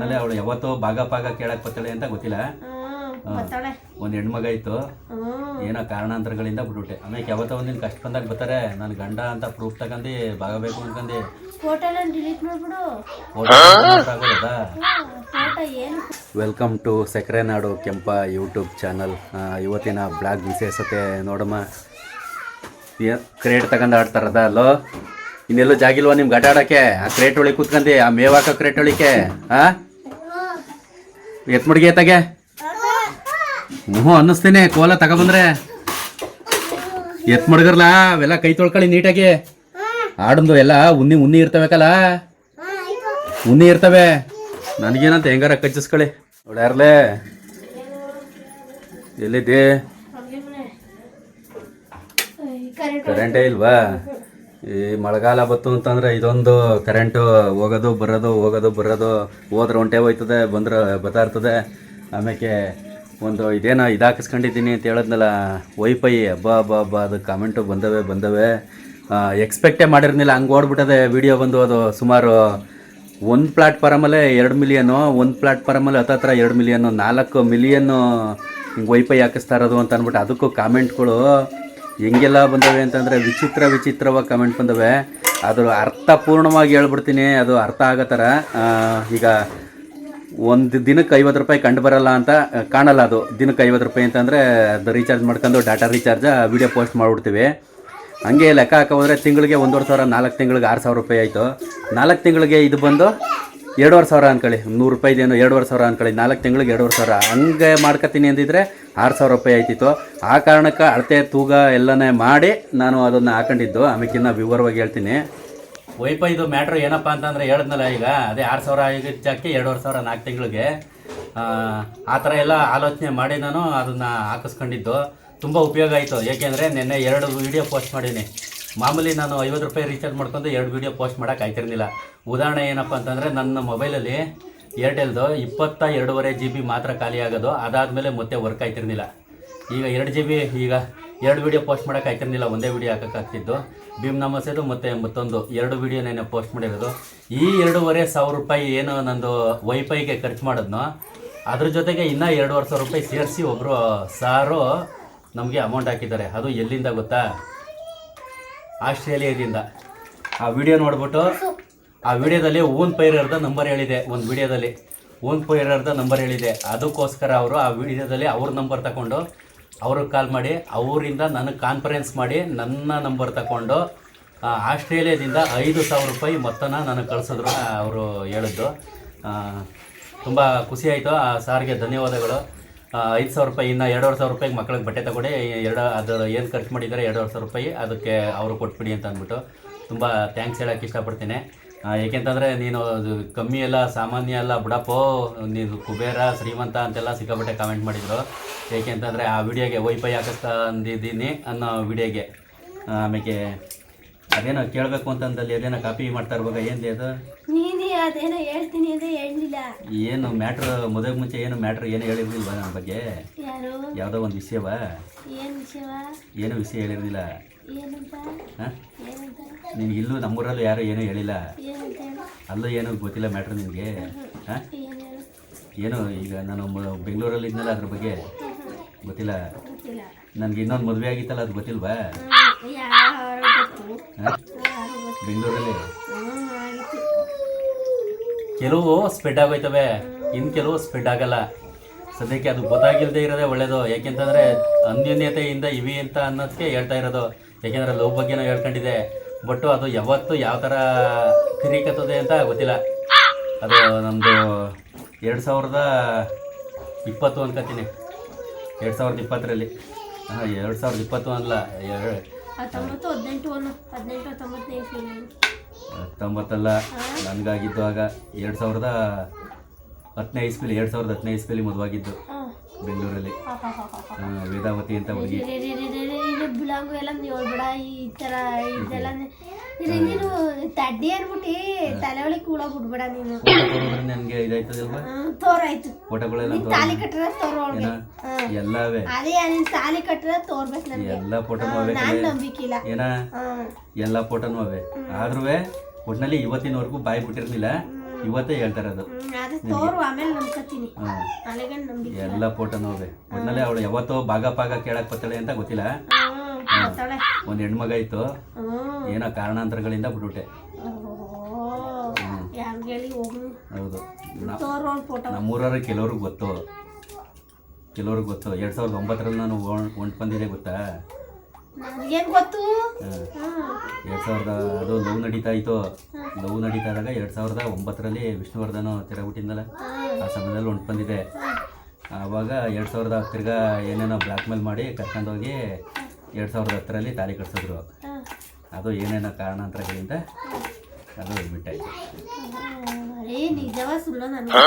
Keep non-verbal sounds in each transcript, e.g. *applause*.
ಒಟ್ನಲ್ಲಿ ಅವಳು ಯಾವತ್ತೋ ಭಾಗ ಪಾಗ ಕೇಳಕ್ ಬರ್ತಾಳೆ ಅಂತ ಗೊತ್ತಿಲ್ಲ. ಒಂದ್ ಹೆಣ್ಮಗ ಇತ್ತು ಏನೋ ಕಾರಣಾಂತರಗಳಿಂದ ಬಿಟ್ಬಿಟ್ಟೆ. ಆಮೇಲೆ ಯಾವತ್ತೋ ಒಂದಿನ ಕಷ್ಟ ಬಂದಾಗ ಬರ್ತಾರೆ ನನ್ ಗಂಡ ಅಂತ ಪ್ರೂಫ್ ತಗಂದಿ ಭಾಗ ಬೇಕು ಏನು? ವೆಲ್ಕಮ್ ಟು ಸಕ್ಕರೆ ನಾಡು ಕೆಂಪ ಯೂಟ್ಯೂಬ್ ಚಾನಲ್ ಇವತ್ತಿನ ಬ್ಲಾಗ್ ವಿಶೇಷತೆ ನೋಡಮ್ಮ. ಕ್ರೇಟ್ ತಗೊಂಡು ಆಡ್ತಾರದ ಅಲ್ಲೋ? ಇನ್ನೆಲ್ಲೋ ಜಾಗಿಲ್ವಾ ನಿಮ್ಗೆ ಆಟ ಆಡೋಕ್ಕೆ? ಆ ಕ್ರೇಟ್ ಒಳಗೆ ಕೂತ್ಕಂದು ಆ ಮೇವಾಕ ಕ್ರೇಟ್ ಒಳಿಕೆ ಆ? ಎತ್ ಮುಡ್ಗೆ ಎತ್ತಾಗೆ? ಹ್ಞೂ ಅನ್ನಿಸ್ತೀನಿ. ಕೋಲ ತಗೊಬಂದ್ರೆ. ಎತ್ ಮಡ್ಗರ್ಲ? ಅವೆಲ್ಲ ಕೈ ತೊಳ್ಕೊಳ್ಳಿ ನೀಟಾಗಿ. ಆಡಂದು ಎಲ್ಲ ಉನ್ನಿ ಉನ್ನಿ ಇರ್ತಬೇಕಲ್ಲ? ಉನ್ನಿ ಇರ್ತವೆ. ನನಗೇನಂತ ಹೆಂಗಾರ ಕಚ್ಚಿಸ್ಕೊಳ್ಳಿ. ನೋಡ್ಯಾರ್ಲೆ ಎಲ್ಲಿದ್ದೆ? ಕರೆಂಟೇ ಇಲ್ವಾ? ಈ ಮಳೆಗಾಲ ಬತ್ತು ಅಂತಂದ್ರೆ ಇದೊಂದು ಕರೆಂಟು ಹೋಗೋದು, ಬರೋದು ಹೋಗೋದು, ಬರೋದು. ಹೋದ್ರೆ ಒಂಟೆ ಹೋಯ್ತದೆ, ಬಂದ್ರೆ ಬರ್ತಾ ಇರ್ತದೆ. ಆಮೇಲೆ ಒಂದು ಇದೇನೋ ಇದಾಕಿಸ್ಕೊಂಡಿದ್ದೀನಿ ಅಂತ ಹೇಳಿದ್ನಲ್ಲ ವೈಫೈ ಹಬ್ಬ ಹಬ್ಬ ಹಬ್ಬ, ಅದು ಕಾಮೆಂಟು ಬಂದವೆ ಬಂದವೆ. ಎಕ್ಸ್ಪೆಕ್ಟೇ ಮಾಡಿರ್ನಿಲ್ಲ ಹಂಗೆ ಓಡ್ಬಿಟ್ಟದೆ ವಿಡಿಯೋ ಬಂದು, ಅದು ಸುಮಾರು ಒಂದು ಪ್ಲಾಟ್ಫಾರಮಲ್ಲೇ ಎರಡು ಮಿಲಿಯನು ಒಂದು ಪ್ಲಾಟ್ಫಾರಮಲ್ಲಿ ಹತ್ತತ್ರ ಎರಡು ಮಿಲಿಯನ್ನು ನಾಲ್ಕು ಮಿಲಿಯನ್ನು ಹಿಂಗೆ ವೈಫೈ ಹಾಕಿಸ್ತಾ ಇರೋದು ಅಂತ ಅಂದ್ಬಿಟ್ಟು ಅದಕ್ಕೂ ಕಾಮೆಂಟ್ಗಳು ಹೆಂಗೆಲ್ಲ ಬಂದವೆ ಅಂತಂದರೆ ವಿಚಿತ್ರ ವಿಚಿತ್ರವಾಗಿ ಕಮೆಂಟ್ ಬಂದವೆ. ಅದರ ಅರ್ಥಪೂರ್ಣವಾಗಿ ಹೇಳ್ಬಿಡ್ತೀನಿ, ಅದು ಅರ್ಥ ಆಗೋ ಈಗ ಒಂದು ದಿನಕ್ಕೆ ಐವತ್ತು ರೂಪಾಯಿ ಕಂಡು ಬರಲ್ಲ ಅಂತ ಕಾಣಲ್ಲ ಅದು. ದಿನಕ್ಕೆ ಐವತ್ತು ರೂಪಾಯಿ ಅಂತಂದರೆ ಅದು ರೀಚಾರ್ಜ್ ಮಾಡ್ಕೊಂಡು ಡಾಟಾ ರೀಚಾರ್ಜ ವಿಡಿಯೋ ಪೋಸ್ಟ್ ಮಾಡಿಬಿಡ್ತೀವಿ. ಹಂಗೆ ಲೆಕ್ಕ ಹಾಕೋದ್ರೆ ತಿಂಗಳಿಗೆ ಒಂದೂವರೆ ಸಾವಿರ, ನಾಲ್ಕು ತಿಂಗಳಿಗೆ ಆರು ಸಾವಿರ ರೂಪಾಯಿ ಆಯಿತು. ನಾಲ್ಕು ತಿಂಗಳಿಗೆ ಇದು ಬಂದು ಎರಡುವರೆ ಸಾವಿರ ಅಂದ್ಕೊಳ್ಳಿ ನೂರು ರೂಪಾಯಿದೇನು ಎರಡುವರೆ ಸಾವಿರ ಅಂದ್ಕೊಳ್ಳಿ ನಾಲ್ಕು ತಿಂಗಳಿಗೆ ಎರಡುವರೆ ಸಾವಿರ. ಹಂಗೆ ಮಾಡ್ಕೊತೀನಿ ಅಂದಿದ್ರೆ ಆರು ಸಾವಿರ ರೂಪಾಯಿ ಆಯ್ತಿತ್ತು. ಆ ಕಾರಣಕ್ಕೆ ಅಳತೆ, ತೂಗ ಎಲ್ಲನೇ ಮಾಡಿ ನಾನು ಅದನ್ನು ಹಾಕೊಂಡಿದ್ದು. ಆಮೇಕಿನ್ನ ವಿವರವಾಗಿ ಹೇಳ್ತೀನಿ. ವೈಫೈ ಇದು ಮ್ಯಾಟ್ರ್ ಏನಪ್ಪ ಅಂತಂದ್ರೆ ಹೇಳಿದ್ನಲ್ಲ ಈಗ. ಅದೇ ಆರು ಸಾವಿರ ಆಗಿದ್ದಕ್ಕೆ ಎರಡುವರೆ ಸಾವಿರ ನಾಲ್ಕು ತಿಂಗಳಿಗೆ. ಆ ಥರ ಎಲ್ಲ ಆಲೋಚನೆ ಮಾಡಿ ನಾನು ಅದನ್ನು ಹಾಕಿಸ್ಕೊಂಡಿದ್ದು. ತುಂಬ ಉಪಯೋಗ ಆಯಿತು. ಏಕೆಂದರೆ ನಿನ್ನೆ ಎರಡು ವಿಡಿಯೋ ಪೋಸ್ಟ್ ಮಾಡೀನಿ. ಮಾಮೂಲಿ ನಾನು ಐವತ್ತು ರೂಪಾಯಿ ರೀಚಾರ್ಜ್ ಮಾಡ್ಕೊಂಡು ಎರಡು ವಿಡಿಯೋ ಪೋಸ್ಟ್ ಮಾಡೋಕೆ ಆಯ್ತಿರ್ಲಿಲ್ಲ. ಉದಾಹರಣೆ ಏನಪ್ಪ ಅಂತಂದರೆ ನನ್ನ ಮೊಬೈಲಲ್ಲಿ ಏರ್ಟೆಲ್ದು ಇಪ್ಪತ್ತ ಎರಡೂವರೆ ಜಿ ಬಿ ಮಾತ್ರ ಖಾಲಿ ಆಗೋದು. ಅದಾದಮೇಲೆ ಮತ್ತೆ ವರ್ಕ್ ಆಯ್ತಿರ್ಲಿಲ್ಲ. ಈಗ ಎರಡು ಜಿ ಬಿ ಈಗ ಎರಡು ವಿಡಿಯೋ ಪೋಸ್ಟ್ ಮಾಡೋಕೆ ಆಯ್ತಿರ್ಲಿಲ್ಲ. ಒಂದೇ ವಿಡಿಯೋ ಹಾಕೋಕ್ಕಾಗ್ತಿದ್ದು ಭೀಮ್ ನಮಸ್ಸೆದು ಮತ್ತು ಮತ್ತೊಂದು ಎರಡು ವಿಡಿಯೋ ನಾನು ಪೋಸ್ಟ್ ಮಾಡಿರೋದು. ಈ ಎರಡೂವರೆ ಸಾವಿರ ರೂಪಾಯಿ ಏನು ನಂದು ವೈಫೈಗೆ ಖರ್ಚು ಮಾಡಿದ್ನೋ, ಅದ್ರ ಜೊತೆಗೆ ಇನ್ನೂ ಎರಡೂವರೆ ಸಾವಿರ ರೂಪಾಯಿ ಸೇರಿಸಿ ಒಬ್ಬರು ಸಾರು ನಮಗೆ ಅಮೌಂಟ್ ಹಾಕಿದ್ದಾರೆ. ಅದು ಎಲ್ಲಿಂದ ಗೊತ್ತಾ? ಆಸ್ಟ್ರೇಲಿಯಾದಿಂದ. ಆ ವಿಡಿಯೋ ನೋಡ್ಬಿಟ್ಟು ಆ ವಿಡಿಯೋದಲ್ಲಿ ಓನ್ ಪೈರರ್ದ ನಂಬರ್ ಹೇಳಿದೆ, ಒಂದು ವಿಡಿಯೋದಲ್ಲಿ. ಓನ್ ಪೈರರ್ದ ನಂಬರ್ ಹೇಳಿದೆ. ಅದಕ್ಕೋಸ್ಕರ ಅವರು ಆ ವಿಡಿಯೋದಲ್ಲಿ ಅವ್ರ ನಂಬರ್ ತಗೊಂಡು ಅವ್ರಿಗೆ ಕಾಲ್ ಮಾಡಿ, ಅವರಿಂದ ನನಗೆ ಕಾನ್ಫರೆನ್ಸ್ ಮಾಡಿ ನನ್ನ ನಂಬರ್ ತಗೊಂಡು ಆಸ್ಟ್ರೇಲಿಯಾದಿಂದ ಐದು ಸಾವಿರ ರೂಪಾಯಿ ಮೊತ್ತನ ನನಗೆ ಕಳಿಸಿದ್ರು ಅವರು ಹೇಳಿದ್ದು. ತುಂಬ ಖುಷಿ ಆಯಿತು. ಆ, ಸಾರಿಗೆ ಧನ್ಯವಾದಗಳು. ಐದು ಸಾವಿರ ರೂಪಾಯಿ, ಇನ್ನು ಎರಡುವರೆ ಸಾವಿರ ರೂಪಾಯಿಗೆ ಮಕ್ಕಳಿಗೆ ಬಟ್ಟೆ ತಗೊಂಡು, ಎರಡು, ಅದು ಏನು ಖರ್ಚು ಮಾಡಿದ್ದಾರೆ ಎರಡುವರೆ ಸಾವಿರ ರೂಪಾಯಿ, ಅದಕ್ಕೆ ಅವರು ಕೊಟ್ಬಿಡಿ ಅಂತ ಅಂದ್ಬಿಟ್ಟು ತುಂಬ ಥ್ಯಾಂಕ್ಸ್ ಹೇಳೋಕ್ಕೆ ಇಷ್ಟಪಡ್ತೀನಿ. ಏಕೆಂತಂದರೆ ನೀನು ಕಮ್ಮಿ ಎಲ್ಲ ಸಾಮಾನ್ಯ ಎಲ್ಲ ಬಿಡಪ್ಪೋ ನೀನು ಕುಬೇರ ಶ್ರೀಮಂತ ಅಂತೆಲ್ಲ ಸಿಕ್ಕಾಪಟ್ಟೆ ಕಾಮೆಂಟ್ ಮಾಡಿದರು. ಏಕೆಂತಂದರೆ ಆ ವಿಡಿಯೋಗೆ ವೈಫೈ ಹಾಕಿಸ್ತಾ ಅಂದಿದ್ದೀನಿ ಅನ್ನೋ ವಿಡಿಯೋಗೆ. ಆಮೇಲೆ ಅದೇನೋ ಕೇಳಬೇಕು ಅಂತಂದಲ್ಲಿ ಅದೇನೋ ಕಾಪಿ ಮಾಡ್ತಾ ಇರ್ಬೇಕು ಏನು ಅದು? ಅದೇನೋ ಹೇಳ್ತೀನಿ ಅಂತ ಹೇಳಿಲ್ಲ ಏನು ಮ್ಯಾಟ್ರ್ ಮೊದಲ ಮುಂಚೆ ಏನು ಮ್ಯಾಟ್ರ್ ಏನು ಹೇಳಿರ್ಲಿಲ್ವಾ ನನ್ನ ಬಗ್ಗೆ? ಯಾವುದೋ ಒಂದು ವಿಷಯವಾ? ಏನು ವಿಷಯ ಏನು ವಿಷಯ ಹೇಳಿರ್ಲಿಲ್ಲ? ನಿನ್ಗೆ ಇಲ್ಲೂ ನಮ್ಮೂರಲ್ಲೂ ಯಾರು ಏನೂ ಹೇಳಿಲ್ಲ. ಅಲ್ಲೂ ಏನೂ ಗೊತ್ತಿಲ್ಲ ಮ್ಯಾಟ್ರ್ ನಿಮಗೆ ಹಾಂ? ಏನು ಈಗ ನಾನು ಬೆಂಗಳೂರಲ್ಲಿ ಇದ್ನಲ್ಲ ಅದ್ರ ಬಗ್ಗೆ. ಗೊತ್ತಿಲ್ಲ. ನನಗೆ ಇನ್ನೊಂದು ಮದುವೆ ಆಗಿತ್ತಲ್ಲ ಅದು ಗೊತ್ತಿಲ್ವಾ? ಬೆಂಗಳೂರಲ್ಲಿ? ಕೆಲವು ಸ್ಪ್ರೆಡ್ ಆಗೋಯ್ತವೆ. ಇನ್ನು ಕೆಲವು ಸ್ಪ್ರೆಡ್ ಆಗಲ್ಲ. ಸದ್ಯಕ್ಕೆ ಅದು ಗೊತ್ತಾಗಿಲ್ಲದೆ ಇರೋದೇ ಒಳ್ಳೇದು. ಯಾಕೆಂತಂದರೆ ಅನ್ಯೋನ್ಯತೆಯಿಂದ ಇವಿ ಅಂತ ಅನ್ನೋದಕ್ಕೆ ಹೇಳ್ತಾ ಇರೋದು. ಯಾಕೆಂದರೆ ಲವ್ ಬಗ್ಗೆನೂ ಹೇಳ್ಕೊಂಡಿದೆ. ಬಟ್ ಅದು ಯಾವತ್ತು ಯಾವ ಥರ ಕಿರಿಕತ್ತದೆ ಅಂತ ಗೊತ್ತಿಲ್ಲ. ಅದು ನಮ್ಮದು ಎರಡು ಸಾವಿರದ ಇಪ್ಪತ್ತು ಅನ್ಕೋತೀನಿ. ಎರಡು ಸಾವಿರದ ಇಪ್ಪತ್ತರಲ್ಲಿ. ಹಾಂ ಎರಡು ಸಾವಿರದ ಇಪ್ಪತ್ತು ಅಲ್ಲ ಹತ್ತೊಂಬತ್ತಲ್ಲ ನನಗಾಗಿದ್ದು ಆಗ ಎರಡು ಸಾವಿರದ ಹತ್ತನೇ ಇಸ್ಪಿಲಿ ಎರಡು ಸಾವಿರದ ಹತ್ತನೇ ಇಸ್ಪಿಲಿ ಮದುವಾಗಿದ್ದು. ಬೆಂಗಳೂರಲ್ಲಿ. ವೇದಾವತಿ ಅಂತ ಹುಡುಗಿ. ಬಿಳಂಗು ಎಲ್ಲ ಹೇಳ್ಬೇಡ ಈ ತರ ಇದೆಲ್ಲ ನೀನು ತಡ್ಡಿ ಅನ್ಬಿಟ್ಟು ತಲೆ ಒಳಗೆ ಕೂಡ ಬಿಡ್ಬೇಡ ನೀನು. ಫೋಟೋ ನನಗೆ ಇದಾಯ್ತದಲ್ವಾ? ತೋರಾಯ್ತು. ಫೋಟೋಗಳೆಲ್ಲ ತಾಲಿ ಕಟ್ಟರ ತೋರೋಳ್ಗೆ ಎಲ್ಲವೇ. ಅದೇ ನೀನ್ ತಾಲಿ ಕಟ್ಟರ ತೋರ್ಬೇಕು ನನ್ಗೆ. ಎಲ್ಲ ಫೋಟೋನು ಅವೇ ನಾನ್. ನಂಬಿಕಿಲ್ಲ ಏನ? ಎಲ್ಲ ಫೋಟೋನು ಅವೇ ಆದ್ರೂ ಒಟ್ನಲ್ಲಿ ಇವತ್ತಿನವರೆಗೂ ಬಾಯಿ ಬಿಟ್ಟಿರ್ಲಿಲ್ಲ. ಇವತ್ತೇ ಹೇಳ್ತಾರೆ ಅದು ತೋರು ಆಮೇಲೆ ನಂಬ್ಕತೀನಿ. ಹ್ಞೂ ಅಲೆಗಂಡ್ ನಂಬಿ ಎಲ್ಲ ಫೋಟೋ ನೋವೆ ಒಟ್ನಲ್ಲಿ ಅವಳು ಯಾವತ್ತೋ ಭಾಗ ಪಾಗ ಕೇಳಕ್ ಬರ್ತಾಳೆ ಅಂತ ಗೊತ್ತಿಲ್ಲ. ಒಂದ್ ಬರ್ತಾಳೆ. ಒಂದು ಹೆಣ್ಮಗ ಇತ್ತು. ಏನೋ ಕಾರಣಾಂತರಗಳಿಂದ ಬಿಟ್ಬಿಟ್ಟೆ. ಯಾರು ಹೇಳಿ ಹೋಗು ಹೌದು. ನಮ್ಮೂರ ತೋರು ಫೋಟೋ. ಕೆಲವ್ರಿಗೆ ಗೊತ್ತು. ಕೆಲವ್ರಿಗೆ ಗೊತ್ತು. ಎರಡು ಸಾವಿರದ ಒಂಬತ್ತರಲ್ಲಿ ನಾನು ಹೊಂಟು ಬಂದಿದೆ ಗೊತ್ತಾ? ಗೊತ್ತು? ಎರಡು ಸಾವಿರದ ಅದು ಲವ್ ನಡೀತಾ ಇತ್ತು. ಲವ್ ನಡೀತಾ ಇದ್ದಾಗ ಎರಡ್ ಸಾವಿರದ ಒಂಬತ್ತರಲ್ಲಿ ವಿಷ್ಣುವರ್ಧನ ತಿರಗುಟ್ಟಿಂದಲ್ಲ ಆ ಸಮಯದಲ್ಲಿ ಹೊಂಟು ಬಂದಿದೆ. ಆವಾಗ ಎರಡು ಸಾವಿರದ ಹತ್ತಿರ ಏನೇನೋ ಬ್ಲ್ಯಾಕ್ ಮೇಲ್ ಮಾಡಿ ಕರ್ಕೊಂಡೋಗಿ ಎರಡು ಸಾವಿರದ ಹತ್ತರಲ್ಲಿ ತಾಳಿ ಕಟ್ಸಿದ್ರು. ಅದು ಏನೇನೋ ಕಾರಣಾಂತರಗಳಿಂದ ಅದು ಬಿಟ್ಟಾಯ್ತು ನಿಜವ ಸುಳ್ಳು ನನಗೆ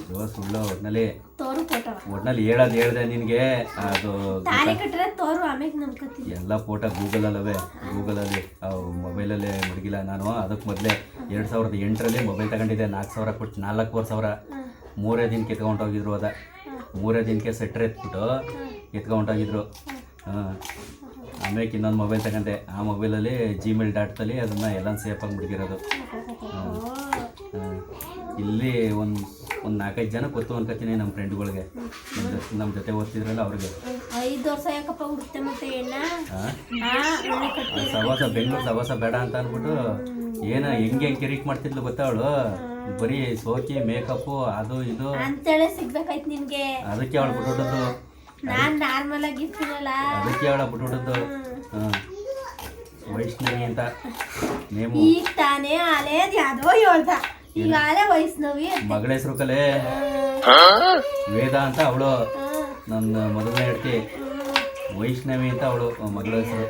ಇದು ಸುಳ್ಳು ಒಟ್ನಲ್ಲಿ. ತೋರು ಫೋಟೋ ಒಟ್ನಲ್ಲಿ ಹೇಳೋದು ಹೇಳ್ದೆ ನಿನಗೆ ಅದು ತಾಳಿ ಕಟ್ರೆ ತೋರು ಆಮೇಲೆ ನಂಬ್ಕತೀನಿ ಎಲ್ಲ ಫೋಟೋ ಗೂಗಲಲ್ಲವೇ ಗೂಗಲಲ್ಲಿ ಅವು ಮೊಬೈಲಲ್ಲೇ ಮಡಗಿಲ್ಲ ನಾನು. ಅದಕ್ಕೆ ಮೊದಲೇ ಎರಡು ಸಾವಿರದ ಎಂಟರಲ್ಲಿ ಮೊಬೈಲ್ ತಗೊಂಡಿದ್ದೆ. ನಾಲ್ಕು ಸಾವಿರ ಕೊಟ್ಟು ನಾಲ್ಕೂವರೆ ಸಾವಿರ. ಮೂರೇ ದಿನಕ್ಕೆ ಎತ್ಕೊಂಡೋಗಿದ್ರು ಅದ. ಮೂರೇ ದಿನಕ್ಕೆ ಸೆಟ್ರ್ ಎತ್ಬಿಟ್ಟು ಎತ್ಕೊಂಡೋಗಿದ್ರು ಹಾಂ. ಆಮೇಲೆ ಇನ್ನೊಂದು ಮೊಬೈಲ್ ತಗೊಂಡೆ. ಆ ಮೊಬೈಲಲ್ಲಿ ಜಿಮೇಲ್ ಡಾಟ್ದಲ್ಲಿ ಅದನ್ನು ಎಲ್ಲ ಸೇಫಾಗಿ ಮುಡುಗಿರೋದು. ಹಾಂ. ಇಲ್ಲಿ ಒಂದು ಒಂದು ನಾಲ್ಕೈದು ಜನ ಗೊತ್ತು ಅನ್ಕೋತೀನಿ ನಮ್ಮ ಫ್ರೆಂಡ್ಗಳಿಗೆ ನಮ್ಮ ಜೊತೆ ಓದ್ತಿದ್ರಲ್ಲ ಅವ್ರಿಗೆ. ಐದು ವರ್ಷ ಯಾಕಪ್ಪ ಹುಡುಕ್ತೆ ಮತ್ತೆ ಸವಾಸ ಬೆಂಗಳೂರು ಸವಾಸ ಬೇಡ ಅಂತ ಅಂದ್ಬಿಟ್ಟು ಏನ ಹೆಂಗೆ ಹೆಂಗೆ ಕಿರಿಕ್ ಮಾಡ್ತಿದ್ಲು ಗೊತ್ತಾ ಅವಳು? ಬರೀ ಸೋಕಿ ಮೇಕಪ್ಪು ಅದು ಇದು. ಅಂತೇಳಿ ಸಿಗ್ಬೇಕಾಯ್ತು ನಿನ್ಗೆ. ಅದಕ್ಕೆ ಅವಳು ಬಿಟ್ಬಿಟ್ಟದ್ದು ನಾನ್ ನಾರ್ಮಲ್ ಆಗಿ ಇರ್ತೀನಲ್ಲ. ಅದಕ್ಕೆ ಅವಳ ಬಿಟ್ಬಿಟ್ಟದ್ದು ಹಾಂ. ವೈಷ್ಣವಿ ಅಂತ ನೇಮು. ಈಗ ತಾನೇ ಅಲೇದು ಯಾವ್ದೋ ಹೇಳ್ದ. ಈಗ ಆಲೆ ವೈಷ್ಣವಿ ಮಗಳ ಹೆಸರು ಕಲೆ. ವೇದ ಅಂತ ಅವಳು. ನನ್ನ ಮೊದಲನೇ ಹೇಳ್ತಿ ವೈಷ್ಣವಿ ಅಂತ ಅವಳು ಮಗಳ ಹೆಸರು.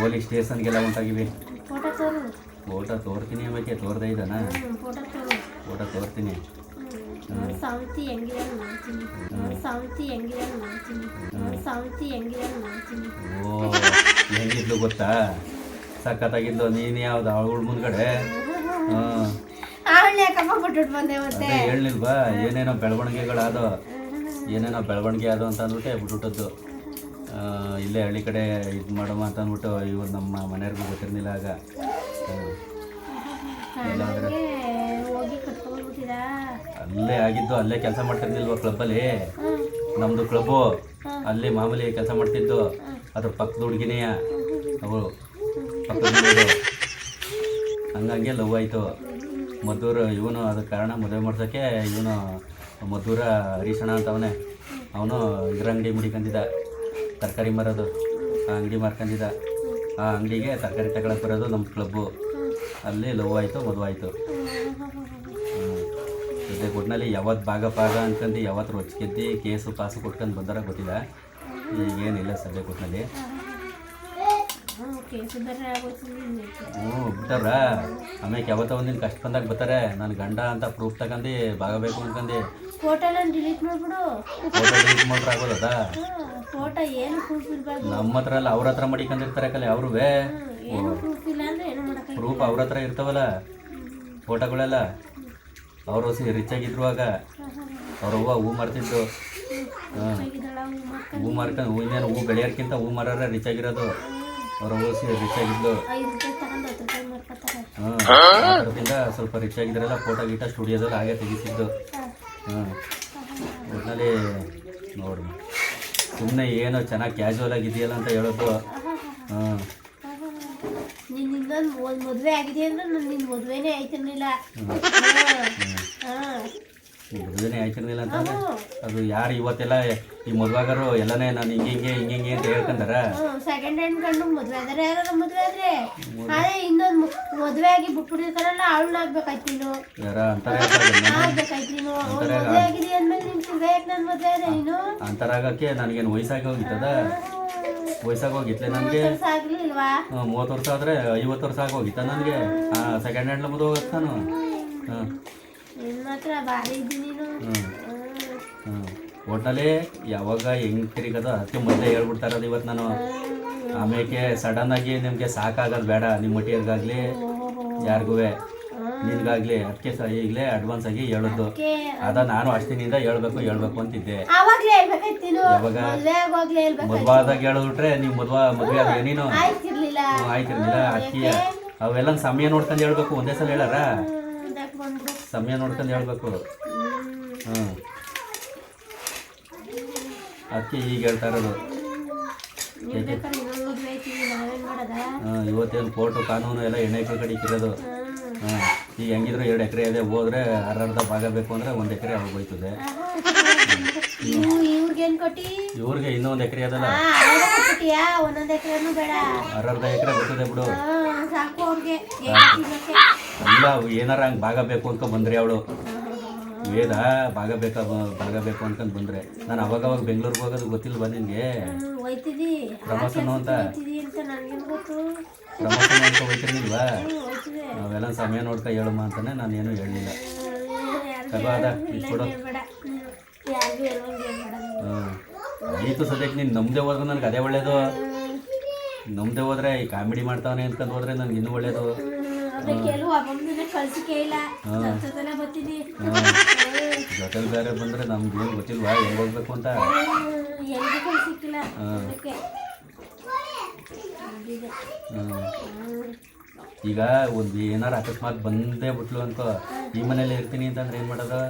ಪೊಲೀಸ್ ಸ್ಟೇಷನ್ಗೆಲ್ಲ ಉಂಟಾಗಿವಿ. ಫೋಟೋ ತೋರು. ಫೋಟೋ ತೋರ್ತೀನಿ ಮತ್ತೆ ತೋರ್ದೇ ಇದ್ದಾನ? ಫೋಟೋ ತೋರು. ಫೋಟೋ ತೋರ್ತೀನಿ. ಸಾವಂತಿ ಹೆಂಗಿದೆ ಸಾವಂತಿ ಹೆಂಗಿದೆ ಸಾವಂತಿ ಹೆಂಗಿದೆ ಓ ಹೆಂಗಿದ್ಲು ಗೊತ್ತಾ? ಸಖತ್ತಾಗಿದ್ಲು. ನೀನು ಯಾವ್ದು ಅವಳ ಮುಂದ್ಗಡೆ? ಹಾಂ. ಅವಳು ಯಾಕಪ್ಪ ಬಿಟ್ಬಿಟ್ಟು ಬಂದೆ ಮತ್ತೆ. ಅದೇ ಹೇಳಿಲ್ವಾ ಏನೇನೋ ಬೆಳವಣಿಗೆಗಳಾದೋ ಏನೇನೋ ಬೆಳವಣಿಗೆ ಅದು ಅಂತ ಅಂದ್ಬಿಟ್ಟೆ ಬಿಟ್ಬಿಟ್ಟದ್ದು. ಆ, ಇಲ್ಲೇ ಹಳ್ಳಿ ಕಡೆ ಇದು ಮಾಡೋಣ ಅಂತ ಅಂದ್ಬಿಟ್ಟು ಇವ್ರು ನಮ್ಮ ಮನೆಯವ್ರಿಗೂ ಗೊತ್ತಿರಲಿಲ್ಲ ಆಗ. ಎಲ್ಲಾದ್ರೆ ಹೋಗಿ ಅಲ್ಲೇ ಆಗಿದ್ದು ಅಲ್ಲೇ ಕೆಲಸ ಮಾಡ್ತಿರ್ಲಿಲ್ವ ಕ್ಲಬ್ಬಲ್ಲಿ? ನಮ್ಮದು ಕ್ಲಬ್ಬು ಅಲ್ಲಿ ಮಾಮೂಲಿ ಕೆಲಸ ಮಾಡ್ತಿದ್ದು. ಅದ್ರ ಪಕ್ಕದ ಹುಡುಗಿನೇ ಅವಳು ಪಕ್ಕದ ಹಂಗಂಗೆ ಲವ್ ಆಯಿತು. ಮದ್ದೂರು ಇವನು ಅದ ಕಾರಣ ಮದುವೆ ಮಾಡ್ಸೋಕ್ಕೆ ಇವನು ಮದ್ದೂರ ಹರೀಶಣ ಅಂತವನೇ. ಅವನು ಇದ್ರ ಅಂಗಡಿ ಮುಡಿಕೊಂಡಿದ್ದ ತರಕಾರಿ ಮಾರೋದು. ಆ ಅಂಗಡಿ ಮಾರ್ಕೊಂಡಿದ್ದ ಆ ಅಂಗಡಿಗೆ ತರಕಾರಿ ತಗೊಳಕ್ಕೆ ಬರೋದು ನಮ್ಮ ಕ್ಲಬ್ಬು ಅಲ್ಲಿ ಲವ್ ಆಯಿತು, ಮದುವೆ ಆಯಿತು. ಇದೆ ಗುಡ್ನಲ್ಲಿ ಯಾವತ್ತು ಭಾಗ ಭಾಗ ಅನ್ಕಂಡು ಯಾವತ್ತು ರೊಚ್ಗೆದ್ದಿ, ಕೇಸು ಪಾಸು ಕೊಟ್ಕೊಂಡು ಬಂದಾರ ಗೊತ್ತಿಲ್ಲ. ಈಗೇನಿಲ್ಲ ಸದ್ಯ ಕೊಟ್ಟಿನಲ್ಲಿ ಕೇಸು ಬೇರೆ ಆಗೋಯ್ತು ನಿನ್ಗೆ. ಹ್ಞೂ ಬಿಟ್ಟವ್ರ ಆಮೇಲೆ ಯಾವತ್ತೋ ಒಂದಿನ ಕಷ್ಟ ಬಂದಾಗ ಬರ್ತಾರೆ ನನ್ನ ಗಂಡ ಅಂತ ಪ್ರೂಫ್ ತಗೊಂಡು ಭಾಗಬೇಕು ಅನ್ಕಂಡು ಫೋಟೋನ ಡಿಲೀಟ್ ಮಾಡ್ಬಿಡು ಫೋಟೋ ಡಿಲೀಟ್ ಮಾಡ್ರೆ ಫೋಟೋ ಏನು ಪ್ರೂಫ್ ಇರ್ಬಾರ್ದು ನಮ್ಮ ಹತ್ರ ಎಲ್ಲ ಅವ್ರ ಹತ್ರ ಮಡಿಕೊಂಡಿರ್ತಾರೆ ಕಲೆ ಅವ್ರೂ ಏನು ಪ್ರೂಫ್ ಇಲ್ಲ ಅಂದ್ರೆ ಏನು ಮಾಡಕ್ಕೆ ಪ್ರೂಫ್ ಅವ್ರ ಹತ್ರ ಇರ್ತಾವಲ್ಲ ಫೋಟೋಗಳೆಲ್ಲ ಅವರು ರಿಚ್ ಆಗಿದ್ರು ಆಗ ಅವ್ರ ಅವ್ವ ಹೂ ಮಾರ್ತಿದ್ರು ಹೂ ಮಾರ್ಕೊಂಡು ಹೂ ಇನ್ನೇನು ಹೂ ಬೆಳೆಯೋಕ್ಕಿಂತ ಹೂ ಮಾರೋರೆ ರಿಚ್ ಆಗಿರೋದು ಅವ್ರ ರಿಚ್ ಅದರಿಂದ ಸ್ವಲ್ಪ ರಿಚ್ ಆಗಿದ್ರಲ್ಲ ಫೋಟೋ ಗೀಟ ಸ್ಟುಡಿಯೋದಲ್ಲಿ ಹಾಗೆ ತೆಗಿಸಿದ್ದು. ಹಾಂ. ಒಟ್ಟಿನಲ್ಲಿ ನೋಡಿ. ಸುಮ್ಮನೆ ಏನೋ ಚೆನ್ನಾಗಿ ಕ್ಯಾಶುವಲ್ ಆಗಿದೆಯಲ್ಲ ಅಂತ ಹೇಳೋದು. ಹಾಂ ಮದುವೆ ಆಗಿದೆ ಅಂದ್ರೆ ನಾನು ನಿನ್ನ ಮದುವೆನೇ ಆಯ್ತಿರ್ಲಿಲ್ಲ ಹಾಂ ಆಯ್ಕೊಂಡಿಲ್ಲ ಆಯ್ತಿರ್ಲಿಲ್ಲ ಅಂತಂದ್ರೆ ಅದು ಯಾರು ಇವತ್ತೆಲ್ಲ ಈ ಮದುವಾಗರು ಎಲ್ಲನೇ ನಾನು ಹಿಂಗೆ ಹಿಂಗೆ ಹಿಂಗೆ ಹಿಂಗೆ ಅಂತ ಹೇಳ್ಕೊಂಡಾರ? ಸೆಕೆಂಡ್ ಹ್ಯಾಂಡ್ ಕಂಡು ಮದುವೆ ಆದ್ರೆ ಯಾರು ಮದುವೆ ಆದ್ರೆ ಅದೇ ಇನ್ನೊಂದು ಮದುವೆ ಆಗಿ ಬಿಟ್ಬಿಟ್ಟಿರ್ತಾರಲ್ಲ ಅವಳು ಆಗ್ಬೇಕಾಯ್ತು ನೀನು ಯಾರ ಅಂತಾರೆ. ಆಗ್ಬೇಕಾಯ್ತು ನೀನು ಮದುವೆ ಆಗಿದೆ ಅಂದ್ಮೇಲೆ ನಿನ್ ಮದುವೆ ಆದೆ ನೀನು ಅಂತರಾಗಕ್ಕೆ ನನಗೇನು ವಯಸ್ಸಾಗಿ ಹೋಗಿತ್ತದ? ವಯಸ್ಸಾಗಿ ಹೋಗಿತ್ಲೆ ನನಗೆ? ಮೂವತ್ತು ವರ್ಷ ಆದರೆ ಐವತ್ತು ವರ್ಷ ಆಗೋಗಿತ್ತ ನನಗೆ? ಹಾಂ. ಸೆಕೆಂಡ್ ಹ್ಯಾಂಡ್ ಮದುವೆ ಹೋಗತ್ತೆ ನಾನು ಹಾಂ. ಒಟ್ನಲ್ಲಿ ಯಾವಾಗ ಹೆಂಗ್ ತಿರುಗದ ಅದಕ್ಕೆ ಮೊದಲೇ ಹೇಳ್ಬಿಡ್ತಾರದು ಇವತ್ತು ನಾನು. ಆಮೇಲೆ ಸಡನ್ ಆಗಿ ನಿಮಗೆ ಸಾಕಾಗೋದು ಬೇಡ ನಿಮ್ಮ ಮಟಿಯರ್ಗಾಗ್ಲಿ ಯಾರಿಗೂ ನಿನ್ಗಾಗ್ಲಿ ಅದಕ್ಕೆ ಈಗಲೇ ಅಡ್ವಾನ್ಸ್ ಆಗಿ ಹೇಳೋದು ಅದ ನಾನು ಅಷ್ಟಿನಿಂದ ಹೇಳ್ಬೇಕು ಹೇಳ್ಬೇಕು ಅಂತಿದ್ದೆ. ಯಾವಾಗ? ಮದುವಾದಾಗ ಹೇಳಿಬಿಟ್ರೆ ನೀವು ಮದುವೆ ಮದುವೆ ಆದ್ರೆ ನೀನು. ಆಯ್ತಿರ್ಲಿಲ್ಲ. ಅಕ್ಕಿ ಅವೆಲ್ಲ ಸಮಯ ನೋಡ್ಕೊಂಡು ಹೇಳ್ಬೇಕು ಒಂದೇ ಸಲ ಹೇಳಾರ? ಸಮಯ ನೋಡ್ಕೊಂಡು ಹೇಳ್ಬೇಕು. ಹ್ಮ್. ಹಾಂ ಅದಕ್ಕೆ ಈಗ ಹೇಳ್ತಾ ಇರೋದು. ಹಾಂ ಇವತ್ತೇನು ಕೋರ್ಟು ಕಾನೂನು ಎಲ್ಲ ಎಣ್ಣೆ ಕಡೆ ಇಕ್ಕಿರೋದು. ಹಾಂ. ಈಗ ಹೆಂಗಿದ್ರು ಎರಡು ಎಕರೆ ಇದೆ ಹೋದ್ರೆ ಅರ್ಧ ಭಾಗ ಬೇಕು ಅಂದರೆ ಒಂದು ಎಕರೆ ಕೊಟ್ಟಿ? ಇವ್ರಿಗೆ ಇನ್ನೊಂದು ಎಕರೆ ಅದಲ್ಲ. ಅರ್ಧ ಎಕರೆ ಬರ್ತದೆ ಬಿಡು. ಅವು ಏನಾರ ಹಂಗೆ ಭಾಗ ಬೇಕು ಅಂತ ಬಂದ್ರಿ ಅವಳು. ವೇದ ಭಾಗ ಬೇಕಾ ಬ- ಭಾಗ ಬೇಕು ಅನ್ಕೊಂಡ್ ಬಂದ್ರೆ. ನಾನು ಅವಾಗ ಅವಾಗ ಬೆಂಗಳೂರಿಗೆ ಹೋಗೋದು ಗೊತ್ತಿಲ್ವಾ ನಿನಗೆ ಪ್ರಮೋಷನ್ ಅಂತ? ಪ್ರಮೋಷನ್ ಅಂತ ಹೋಯ್ತಿದೆ. ನಾವೆಲ್ಲ ಸಮಯ ನೋಡ್ತಾ ಹೇಳಮ್ಮ ಅಂತಾನೆ ನಾನು ಏನೂ ಹೇಳಲಿಲ್ಲ. ಅದ ಕೊಡು. ಆಯಿತು ಸದ್ಯಕ್ಕೆ ನೀನು ನಮ್ಮದೇ ಹೋದ್ರೆ ನನಗೆ ಅದೇ ಒಳ್ಳೇದು. ನಮ್ಮದೇ ಹೋದ್ರೆ ಈ ಕಾಮಿಡಿ ಮಾಡ್ತಾವನೆ ಅನ್ಕೊಂಡು ಹೋದ್ರೆ ನನಗೆ ಇನ್ನೂ ಒಳ್ಳೇದು. ಜೊತೆಲೆ ಬೇರೆ ಬಂದ್ರೆ ನಮ್ಗೆ ಏನು ಗೊತ್ತಿಲ್ವಾ? ಹೆಂಗೆ ಹೋಗ್ಬೇಕು ಅಂತ. ಈಗ ಒಂದ್ ಏನಾರ ಅಕಸ್ಮಾತ್ ಬಂದೇ ಬಿಟ್ಲು ಅಂತ ಈ ಮನೇಲಿ ಇರ್ತೀನಿ ಅಂತಂದ್ರೆ ಏನು ಮಾಡೋದು?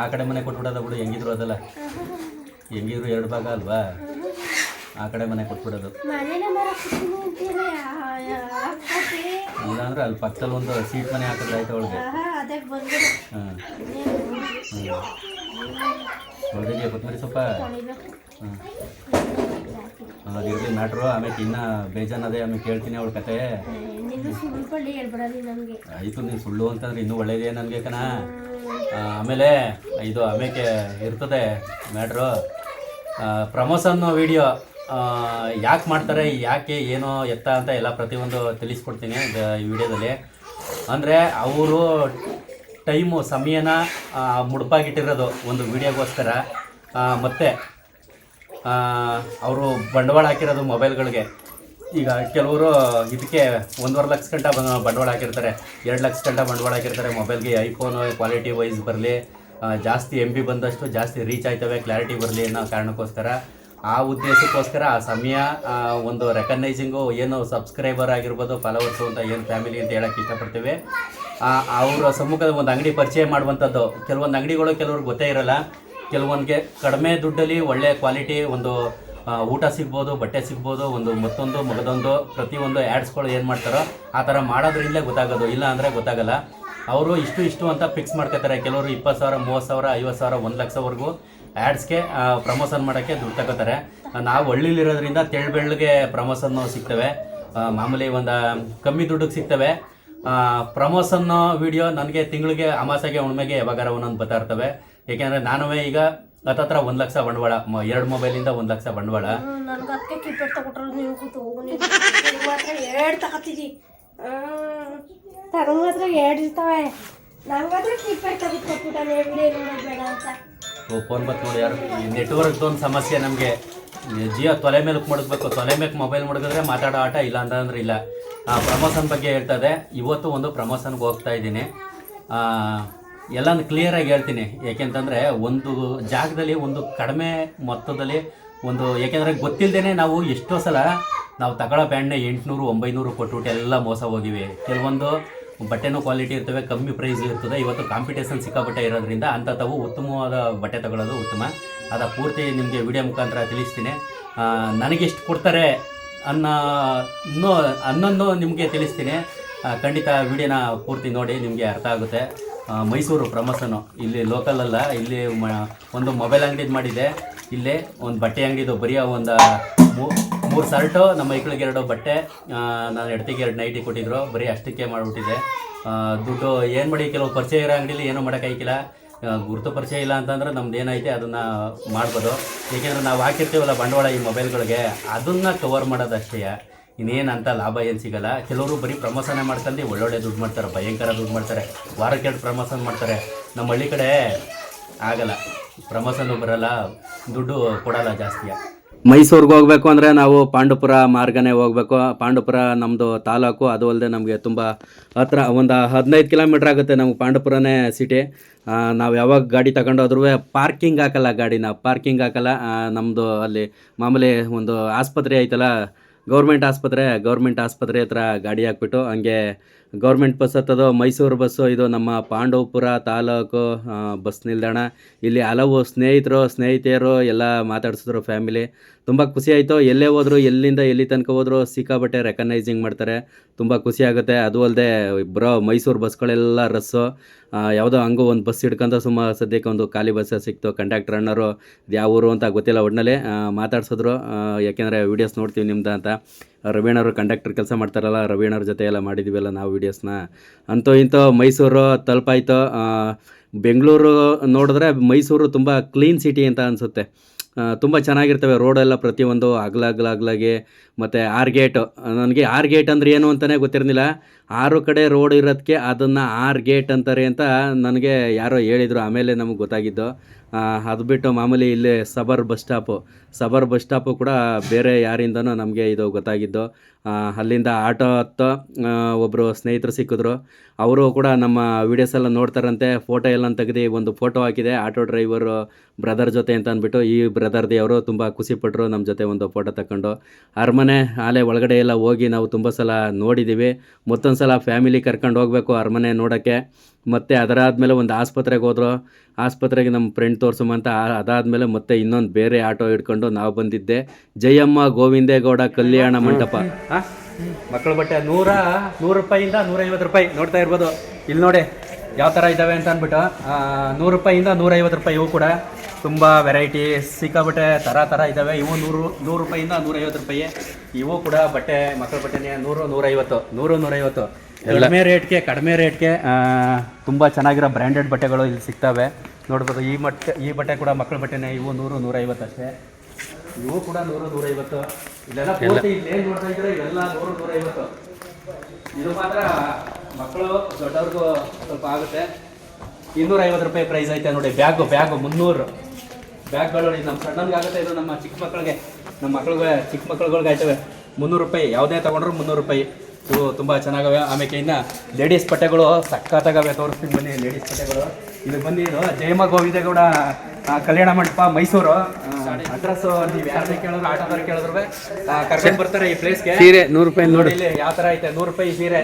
ಆ ಕಡೆ ಮನೆ ಕೊಟ್ಬಿಡೋದ ಬಿಡು. ಹೆಂಗಿದ್ರು ಅದಲ್ಲ. ಹೆಂಗಿದ್ರು ಎರಡು ಭಾಗ ಅಲ್ವಾ? ಆ ಕಡೆ ಮನೆ ಕೊಟ್ಬಿಡೋದು. ಇಲ್ಲಾಂದ್ರೆ ಅಲ್ಲಿ ಪಕ್ಕದಲ್ಲಿ ಒಂದು ಸೀಟ್ ಮನೆ ಹಾಕಿದ್ರೆ ಆಯ್ತು ಅವಳಿಗೆ. ಹಾಂ. ಕೊತ್ತಂಬರಿ ಸ್ವಲ್ಪ ಹಾಂ ಅದು ಇರಲಿ ಮ್ಯಾಟ್ರು. ಆಮೇಲೆ ಇನ್ನೂ ಬೇಜಾನದೇ ಆಮೇಲೆ ಕೇಳ್ತೀನಿ ಅವಳ ಕತೆ. ಆಯಿತು ನೀನು ಸುಳ್ಳು ಅಂತಂದ್ರೆ ಇನ್ನೂ ಒಳ್ಳೇದೇ ನನಗೆ ಕಣ. ಆಮೇಲೆ ಇದು ಆಮೇಲೆ ಇರ್ತದೆ ಮ್ಯಾಟ್ರು. Promotion video. ಯಾಕೆ ಮಾಡ್ತಾರೆ, ಯಾಕೆ ಏನೋ ಎತ್ತ ಅಂತ ಎಲ್ಲ ಪ್ರತಿಯೊಂದು ತಿಳಿಸ್ಕೊಡ್ತೀನಿ ಈ ವಿಡಿಯೋದಲ್ಲಿ. ಅಂದರೆ ಅವರು ಟೈಮು, ಸಮಯನ ಮುಡುಪಾಗಿಟ್ಟಿರೋದು ಒಂದು ವಿಡಿಯೋಗೋಸ್ಕರ. ಮತ್ತು ಅವರು ಬಂಡವಾಳ ಹಾಕಿರೋದು ಮೊಬೈಲ್ಗಳಿಗೆ. ಈಗ ಕೆಲವರು ಇದಕ್ಕೆ ಒಂದೂವರೆ ಲಕ್ಷ ಗಂಟ ಬಂಡವಾಳ ಹಾಕಿರ್ತಾರೆ. ಎರಡು ಲಕ್ಷ ಗಂಟ ಬಂಡವಾಳ ಹಾಕಿರ್ತಾರೆ ಮೊಬೈಲ್ಗೆ. ಐಫೋನು ಕ್ವಾಲಿಟಿ ವೈಸ್ ಬರಲಿ ಜಾಸ್ತಿ ಎಂ ಬಿ ಬಂದಷ್ಟು ಜಾಸ್ತಿ ರೀಚ್ ಆಯ್ತವೆ, ಕ್ಲಾರಿಟಿ ಬರಲಿ ಅನ್ನೋ ಕಾರಣಕ್ಕೋಸ್ಕರ. ಆ ಉದ್ದೇಶಕ್ಕೋಸ್ಕರ ಆ ಸಮಯ ಒಂದು ರೆಕಗ್ನೈಸಿಂಗು ಏನು ಸಬ್ಸ್ಕ್ರೈಬರ್ ಆಗಿರ್ಬೋದು ಫಾಲೋವರ್ಸು ಅಂತ ಏನು ಫ್ಯಾಮಿಲಿ ಅಂತ ಹೇಳಕ್ಕೆ ಇಷ್ಟಪಡ್ತೀವಿ. ಅವರ ಸಮ್ಮುಖದ ಒಂದು ಅಂಗಡಿ ಪರಿಚಯ ಮಾಡುವಂಥದ್ದು, ಕೆಲವೊಂದು ಅಂಗಡಿಗಳು ಕೆಲವ್ರಿಗೆ ಗೊತ್ತೇ ಇರಲ್ಲ. ಕೆಲವೊಂದಿಗೆ ಕಡಿಮೆ ದುಡ್ಡಲ್ಲಿ ಒಳ್ಳೆ ಕ್ವಾಲಿಟಿ ಒಂದು ಊಟ ಸಿಗ್ಬೋದು, ಬಟ್ಟೆ ಸಿಗ್ಬೋದು, ಒಂದು ಮತ್ತೊಂದು ಮಗದೊಂದು ಪ್ರತಿಯೊಂದು ಆ್ಯಡ್ಸ್ಗಳು ಏನು ಮಾಡ್ತಾರೋ ಆ ಥರ ಮಾಡೋದ್ರಿಂದಲೇ ಗೊತ್ತಾಗೋದು. ಇಲ್ಲ ಅಂದರೆ ಗೊತ್ತಾಗಲ್ಲ. ಅವರು ಇಷ್ಟು ಇಷ್ಟು ಅಂತ ಫಿಕ್ಸ್ ಮಾಡ್ಕೋತಾರೆ. ಕೆಲವರು ಇಪ್ಪತ್ತು ಸಾವಿರ, ಮೂವತ್ತು ಸಾವಿರ, ಐವತ್ತು ಸಾವಿರ, ಒಂದು ಲಕ್ಷವರೆಗೂ. ಆ್ಯಡ್ಸ್ಗೆ ಪ್ರಮೋಷನ್ ಮಾಡೋಕ್ಕೆ ದುಡ್ಡು ತಗೋತಾರೆ. ನಾವು ಹಳ್ಳಿಲಿರೋದ್ರಿಂದ ತೆಳ್ಬೆಳ್ಳಿಗೆ ಪ್ರಮೋಷನ್ನು ಸಿಗ್ತವೆ. ಮಾಮೂಲಿ ಒಂದು ಕಮ್ಮಿ ದುಡ್ಡಿಗೆ ಸಿಗ್ತವೆ. ಪ್ರಮೋಷನ್ ವಿಡಿಯೋ ನನಗೆ ತಿಂಗಳಿಗೆ ಅಮಾಸೆಗೆ ಉಣ್ಮೆಗೆ ಯಾವಾಗಾರ ಒಂದೊಂದು ಬರ್ತಾ ಇರ್ತವೆ. ಏಕೆಂದರೆ ನಾನು ಈಗ ಹತ್ತತ್ರ ಒಂದು ಲಕ್ಷ ಬಂಡವಾಳ ಎರಡು ಮೊಬೈಲಿಂದ ಒಂದು ಲಕ್ಷ ಬಂಡವಾಳ. ಎರಡು ತಗೋತಿದ್ದಿ ತಗೊಂಡ್ ಮಾತ್ರ ಎರಡು ಇರ್ತಾವೆ. ನಂಗೆ ಮಾತ್ರ ಕಿಪ್ಪೆಟ್ ತೆಗೆದು ಕೊಟ್ಬಿಟ್ಟಾನೆ ವಿಡಿಯೋ ನೋಡೋದು ಬೇಡ ಅಂತ. ಫೋನ್ ಬತ್ ನೋಡಿ ಯಾರು? ನೆಟ್ವರ್ಕ್ದು ಒಂದು ಸಮಸ್ಯೆ ನಮಗೆ. ಜಿಯೋ ತೊಲೆ ಮೇಲೆ ಮಡಗಬೇಕು ತೊಲೆ ಮೇಲೆ ಮೊಬೈಲ್ ಮಡಗಿದ್ರೆ ಮಾತಾಡೋ ಆಟ ಇಲ್ಲ ಅಂತಂದ್ರೆ ಇಲ್ಲ. ಪ್ರಮೋಷನ್ ಬಗ್ಗೆ ಹೇಳ್ತದೆ. ಇವತ್ತು ಒಂದು ಪ್ರಮೋಷನ್ಗೆ ಹೋಗ್ತಾ ಇದ್ದೀನಿ. ಎಲ್ಲನೂ ಕ್ಲಿಯರಾಗಿ ಹೇಳ್ತೀನಿ. ಏಕೆಂತಂದರೆ ಒಂದು ಜಾಗದಲ್ಲಿ, ಒಂದು ಕಡಿಮೆ ಮೊತ್ತದಲ್ಲಿ, ಒಂದು ಏಕೆಂದರೆ ಗೊತ್ತಿಲ್ಲದೇ ನಾವು ಎಷ್ಟೋ ಸಲ ನಾವು ತಗೊಳ್ಳೋ ಬ್ಯಾಂಡ್ನೇ ಎಂಟುನೂರು, ಒಂಬೈನೂರು ಕೊಟ್ಬಿಟ್ಟು ಎಲ್ಲ ಮೋಸ ಹೋಗಿವೆ. ಕೆಲವೊಂದು ಬಟ್ಟೆನೂ ಕ್ವಾಲಿಟಿ ಇರ್ತವೆ, ಕಮ್ಮಿ ಪ್ರೈಸ್ ಇರ್ತದೆ. ಇವತ್ತು ಕಾಂಪಿಟೇಷನ್ ಸಿಕ್ಕಾಪಟ್ಟೆ ಇರೋದ್ರಿಂದ ಅಂಥದ್ದು ಉತ್ತಮವಾದ ಬಟ್ಟೆ ತಗೊಳ್ಳೋದು ಉತ್ತಮ. ಅದು ಪೂರ್ತಿ ನಿಮಗೆ ವಿಡಿಯೋ ಮುಖಾಂತರ ತಿಳಿಸ್ತೀನಿ. ನನಗೆಷ್ಟು ಕೊಡ್ತಾರೆ ಅನ್ನೋ ಅನ್ನೊಂದು ನಿಮಗೆ ತಿಳಿಸ್ತೀನಿ. ಖಂಡಿತ ವಿಡಿಯೋನ ಪೂರ್ತಿ ನೋಡಿ ನಿಮಗೆ ಅರ್ಥ ಆಗುತ್ತೆ. ಮೈಸೂರು ಪ್ರಮೋಷನು. ಇಲ್ಲಿ ಲೋಕಲ್ ಅಲ್ಲ, ಇಲ್ಲಿ ಒಂದು ಮೊಬೈಲ್ ಅಂಗಡಿದು ಮಾಡಿದೆ. ಇಲ್ಲೇ ಒಂದು ಬಟ್ಟೆ ಅಂಗಡಿದು ಬರೀ ಒಂದು ಮೂರು ಶರ್ಟು ನಮ್ಮ ಮೈಕ್ಳಿಗೆ ಎರಡು ಬಟ್ಟೆ ನಾನು ಎಡ್ತಿಗೆ ಎರಡು ನೈಟಿ ಕೊಟ್ಟಿದ್ರು, ಬರೀ ಅಷ್ಟಕ್ಕೆ ಮಾಡಿಬಿಟ್ಟಿದೆ ದುಡ್ಡು ಏನು ಮಾಡಿ, ಕೆಲವು ಪರಿಚಯ ಇರೋ ಅಂಗಡಿಲಿ ಏನೂ ಮಾಡೋಕ್ಕಾಗಿಲ್ಲ ಗುರುತು ಪರಿಚಯ ಇಲ್ಲ ಅಂತಂದ್ರೆ ನಮ್ದು ಏನೈತೆ ಅದನ್ನು ಮಾಡ್ಬೋದು. ಏಕೆಂದರೆ ನಾವು ಹಾಕಿರ್ತೀವಲ್ಲ ಬಂಡವಾಳ ಈ ಮೊಬೈಲ್ಗಳಿಗೆ, ಅದನ್ನು ಕವರ್ ಮಾಡೋದಷ್ಟೇ. ಇನ್ನೇನು ಅಂತ ಲಾಭ ಏನು ಸಿಗಲ್ಲ. ಕೆಲವರು ಬರೀ ಪ್ರಮೋಷನ್ ಮಾಡ್ಕೊಂಡು ಒಳ್ಳೊಳ್ಳೆ ದುಡ್ಡು ಮಾಡ್ತಾರೆ, ಭಯಂಕರ ದುಡ್ಡು ಮಾಡ್ತಾರೆ. ವಾರಕ್ಕೆ ಎರಡು ಪ್ರಮೋಷನ್ ಮಾಡ್ತಾರೆ. ನಮ್ಮ ಹಳ್ಳಿ ಕಡೆ ಆಗಲ್ಲ. ಪ್ರಮೋಷನ್ ಬರಲ್ಲ. ದುಡ್ಡು ಕೊಡಲ್ಲ ಜಾಸ್ತಿ ಮೈಸೂರಿಗೆ ಹೋಗ್ಬೇಕು ಅಂದರೆ ನಾವು ಪಾಂಡುಪುರ ಮಾರ್ಗನೇ ಹೋಗ್ಬೇಕು. ಪಾಂಡುಪುರ ನಮ್ಮದು ತಾಲೂಕು, ಅದು ಅಲ್ಲದೆ ನಮಗೆ ತುಂಬ ಹತ್ರ ಒಂದು ಹದಿನೈದು ಕಿಲೋಮೀಟ್ರ್ ಆಗುತ್ತೆ ನಮ್ಗೆ ಪಾಂಡುಪುರನೇ ಸಿಟಿ ನಾವು ಯಾವಾಗ ಗಾಡಿ ತಗೊಂಡೋದ್ರೂ ಪಾರ್ಕಿಂಗ್ ಹಾಕಲ್ಲ ಗಾಡಿನ ಪಾರ್ಕಿಂಗ್ ಹಾಕಲ್ಲ. ನಮ್ಮದು ಅಲ್ಲಿ ಮಾಮೂಲಿ ಒಂದು ಆಸ್ಪತ್ರೆ ಐತಲ್ಲ ಗೌರ್ಮೆಂಟ್ ಆಸ್ಪತ್ರೆ ಗೌರ್ಮೆಂಟ್ ಆಸ್ಪತ್ರೆ ಹತ್ರ ಗಾಡಿ ಹಾಕ್ಬಿಟ್ಟು ಹಂಗೆ ಗೌರ್ಮೆಂಟ್ ಬಸ್ ಹತ್ತೋದು, ಮೈಸೂರು ಬಸ್ಸು, ಇದು ನಮ್ಮ ಪಾಂಡವಪುರ ತಾಲೂಕು ಬಸ್ ನಿಲ್ದಾಣ. ಇಲ್ಲಿ ಹಲವು ಸ್ನೇಹಿತರು, ಸ್ನೇಹಿತೆಯರು ಎಲ್ಲ ಮಾತಾಡ್ಸಿದ್ರು ಫ್ಯಾಮಿಲಿ. ತುಂಬ ಖುಷಿ ಆಯಿತು. ಎಲ್ಲೇ ಹೋದ್ರು, ಎಲ್ಲಿಂದ ಎಲ್ಲಿ ತನಕ ಹೋದ್ರು ಸಿಕ್ಕಾಬಟ್ಟೆ ರೆಕಗ್ನೈಸಿಂಗ್ ಮಾಡ್ತಾರೆ. ತುಂಬ ಖುಷಿ ಆಗುತ್ತೆ. ಅದು ಅಲ್ಲದೆ ಬ್ರೋ, ಮೈಸೂರು ಬಸ್ಗಳೆಲ್ಲ ರಸ್ಸು. ಯಾವುದೋ ಹಂಗೂ ಒಂದು ಬಸ್ ಹಿಡ್ಕೊಂಡು ಸುಮ್ಮ ಸದ್ಯಕ್ಕೆ ಒಂದು ಖಾಲಿ ಬಸ್ ಸಿಕ್ತು. ಕಂಡಕ್ಟರ್ ಅಣ್ಣರು ಯಾವ ಊರು ಅಂತ ಗೊತ್ತಿಲ್ಲ ಒಟ್ಟಿನಲ್ಲಿ ಮಾತಾಡ್ಸಿದ್ರು. ಯಾಕೆಂದರೆ ವೀಡಿಯೋಸ್ ನೋಡ್ತೀವಿ ನಿಮ್ದು ಅಂತ. ರವೀಣವರು ಕಂಡಕ್ಟರ್ ಕೆಲಸ ಮಾಡ್ತಾರಲ್ಲ ರವೀಣವ್ರ ಜೊತೆ ಎಲ್ಲ ಮಾಡಿದ್ದೀವಲ್ಲ ನಾವು ವೀಡಿಯೋಸ್ನ ಅಂತೂ ಇಂಥ ಮೈಸೂರು ತಲುಪಾಯ್ತು ಬೆಂಗಳೂರು ನೋಡಿದ್ರೆ ಮೈಸೂರು ತುಂಬ ಕ್ಲೀನ್ ಸಿಟಿ ಅಂತ ಅನಿಸುತ್ತೆ. ತುಂಬ ಚೆನ್ನಾಗಿರ್ತವೆ ರೋಡೆಲ್ಲ ಪ್ರತಿಯೊಂದು ಅಗಲ ಅಗಲ ಅಗಲಾಗಿ. ಮತ್ತು ಆರ್ ಗೇಟು ನನಗೆ ಆರ್ ಗೇಟ್ ಅಂದರೆ ಏನು ಅಂತಲೇ ಗೊತ್ತಿರಲಿಲ್ಲ. ಆರು ಕಡೆ ರೋಡ್ ಇರೋದಕ್ಕೆ ಅದನ್ನು ಆರ್ ಗೇಟ್ ಅಂತಾರೆ ಅಂತ ನನಗೆ ಯಾರೋ ಹೇಳಿದರು, ಆಮೇಲೆ ನಮಗೆ ಗೊತ್ತಾಗಿದ್ದು. ಅದು ಬಿಟ್ಟು ಮಾಮೂಲಿ ಇಲ್ಲಿ suburb bus stop suburb bus stop ಕೂಡ ಬೇರೆ ಯಾರಿಂದನೂ ನಮಗೆ ಇದು ಗೊತ್ತಾಗಿದ್ದು. ಅಲ್ಲಿಂದ ಆಟೋ ಹತ್ತ ಒಬ್ಬರು ಸ್ನೇಹಿತರು ಸಿಕ್ಕಿದ್ರು. ಅವರು ಕೂಡ ನಮ್ಮ ವೀಡಿಯೋಸ್ ಎಲ್ಲ ನೋಡ್ತಾರಂತೆ. ಫೋಟೋ ಎಲ್ಲ ತೆಗೆದು ಒಂದು ಫೋಟೋ ಹಾಕಿದೆ. ಆಟೋ ಡ್ರೈವರು ಬ್ರದರ್ ಜೊತೆ ಅಂತ ಅಂದ್ಬಿಟ್ಟು ಈ ಬ್ರದರ್ದಿ ಅವರು ತುಂಬ ಖುಷಿಪಟ್ಟರು ನಮ್ಮ ಜೊತೆ ಒಂದು ಫೋಟೋ ತಗೊಂಡು ಅರಮನೆ ಆಲೆ ಒಳಗಡೆ ಎಲ್ಲ ಹೋಗಿ ನಾವು ತುಂಬ ಸಲ ನೋಡಿದ್ದೀವಿ ಮತ್ತೊಂದು ಸಲ ಫ್ಯಾಮಿಲಿ ಕರ್ಕೊಂಡು ಹೋಗಬೇಕು ಅರಮನೆ ನೋಡೋಕ್ಕೆ. ಮತ್ತು ಅದರಾದಮೇಲೆ ಒಂದು ಆಸ್ಪತ್ರೆಗೆ ಹೋದ್ರು. ಆಸ್ಪತ್ರೆಗೆ ನಮ್ಮ ಫ್ರೆಂಡ್ ತೋರ್ಸಮಂತ ಅದಾದಮೇಲೆ ಮತ್ತೆ ಇನ್ನೊಂದು ಬೇರೆ ಆಟೋ ಹಿಡ್ಕೊಂಡು ನಾವು ಬಂದಿದ್ದೆ. ಜಯಮ್ಮ ಗೋವಿಂದೇಗೌಡ ಕಲ್ಯಾಣ ಮಂಟಪ. ಮಕ್ಕಳ ಬಟ್ಟೆ ನೂರ ನೂರು ರೂಪಾಯಿಂದ ನೂರೈವತ್ತು ರೂಪಾಯಿ ನೋಡ್ತಾ ಇರ್ಬೋದು. ಇಲ್ಲಿ ನೋಡಿ ಯಾವ ಥರ ಇದ್ದಾವೆ ಅಂತ ಅಂದ್ಬಿಟ್ಟು ನೂರು ರೂಪಾಯಿಂದ ನೂರೈವತ್ತು ರೂಪಾಯಿ ಇವು ಕೂಡ ತುಂಬ ವೆರೈಟಿ ಸಿಕ್ಕಾಬಟ್ಟೆ ಥರ ಥರ ಇದ್ದಾವೆ ಇವು ನೂರು ನೂರು ರೂಪಾಯಿಂದ ನೂರೈವತ್ತು ರೂಪಾಯಿ. ಇವು ಕೂಡ ಬಟ್ಟೆ ಮಕ್ಕಳ ಬಟ್ಟೆನೇ ನೂರು ನೂರೈವತ್ತು ನೂರು ನೂರೈವತ್ತು. ಕಡಿಮೆ ರೇಟ್ಗೆ ಕಡಿಮೆ ರೇಟ್ಗೆ ತುಂಬ ಚೆನ್ನಾಗಿರೋ ಬ್ರ್ಯಾಂಡೆಡ್ ಬಟ್ಟೆಗಳು ಇಲ್ಲಿ ಸಿಗ್ತವೆ. ನೋಡ್ಬೋದು ಈ ಮಟ್ಟ ಈ ಬಟ್ಟೆ ಕೂಡ ಮಕ್ಕಳ ಬಟ್ಟೆನೇ ಇವು ನೂರು ನೂರೈವತ್ತು ಅಷ್ಟೇ. ಇವು ಕೂಡ ನೂರ ನೂರೈವತ್ತು. ಇಲ್ಲೆಲ್ಲ ಪೂರ್ತಿ ಇಲ್ಲೇನು ನೋಡ್ತಾ ಇದ್ರೆ ಇವೆಲ್ಲ ನೂರ ನೂರೈವತ್ತು. ಇದು ಮಾತ್ರ ಮಕ್ಕಳು ದೊಡ್ಡವ್ರಿಗೂ ಸ್ವಲ್ಪ ಆಗುತ್ತೆ. ಇನ್ನೂರ ಐವತ್ತು ರೂಪಾಯಿ ಪ್ರೈಸ್ ಐತೆ ನೋಡಿ ಬ್ಯಾಗು ಬ್ಯಾಗು ಮುನ್ನೂರು. ಬ್ಯಾಗ್ಗಳು ನೋಡಿ ನಮ್ಮ ಸಣ್ಣನ್ಗೆ ಆಗುತ್ತೆ ಇದು ನಮ್ಮ ಚಿಕ್ಕ ಮಕ್ಕಳಿಗೆ. ನಮ್ಮ ಮಕ್ಳಿಗೆ ಚಿಕ್ಕ ಮಕ್ಕಳುಗಳಿಗೆ ಆಯ್ತವೆ. ಮುನ್ನೂರು ರೂಪಾಯಿ ಯಾವುದೇ ತಗೊಂಡ್ರು ಮುನ್ನೂರು ರೂಪಾಯಿ. ಇವು ತುಂಬ ಚೆನ್ನಾಗವೆ. ಆಮೇಲೆ ಇನ್ನು ಲೇಡೀಸ್ ಬಟ್ಟೆಗಳು ಸಕ್ಕತ್ತಾಗವೆ ತೋರಿಸ್ತೀನಿ ಬನ್ನಿ ಲೇಡೀಸ್ ಪಟ್ಟೆಗಳು ಇದು ಬನ್ನಿ ಇದು ಜಯಮ್ಮ ಗೋವಿಂದೇಗೌಡ ಕಲ್ಯಾಣ ಮಂಟಪ ಮೈಸೂರು. ಅಡ್ರೆಸ್ ನೀವು ಯಾರನ್ನ ಕೇಳಿದ್ರು ಆಟೋದವ್ರು ಕೇಳಿದ್ರು ಕರ್ಕೊಂಡು ಬರ್ತಾರೆ ಈ ಪ್ಲೇಸ್ಗೆ ಸೀರೆ ನೂರು ರೂಪಾಯಿ ನೋಡಿ. ಇಲ್ಲಿ ಯಾವ ತರ ಐತೆ? ನೂರು ರೂಪಾಯಿ ಸೀರೆ.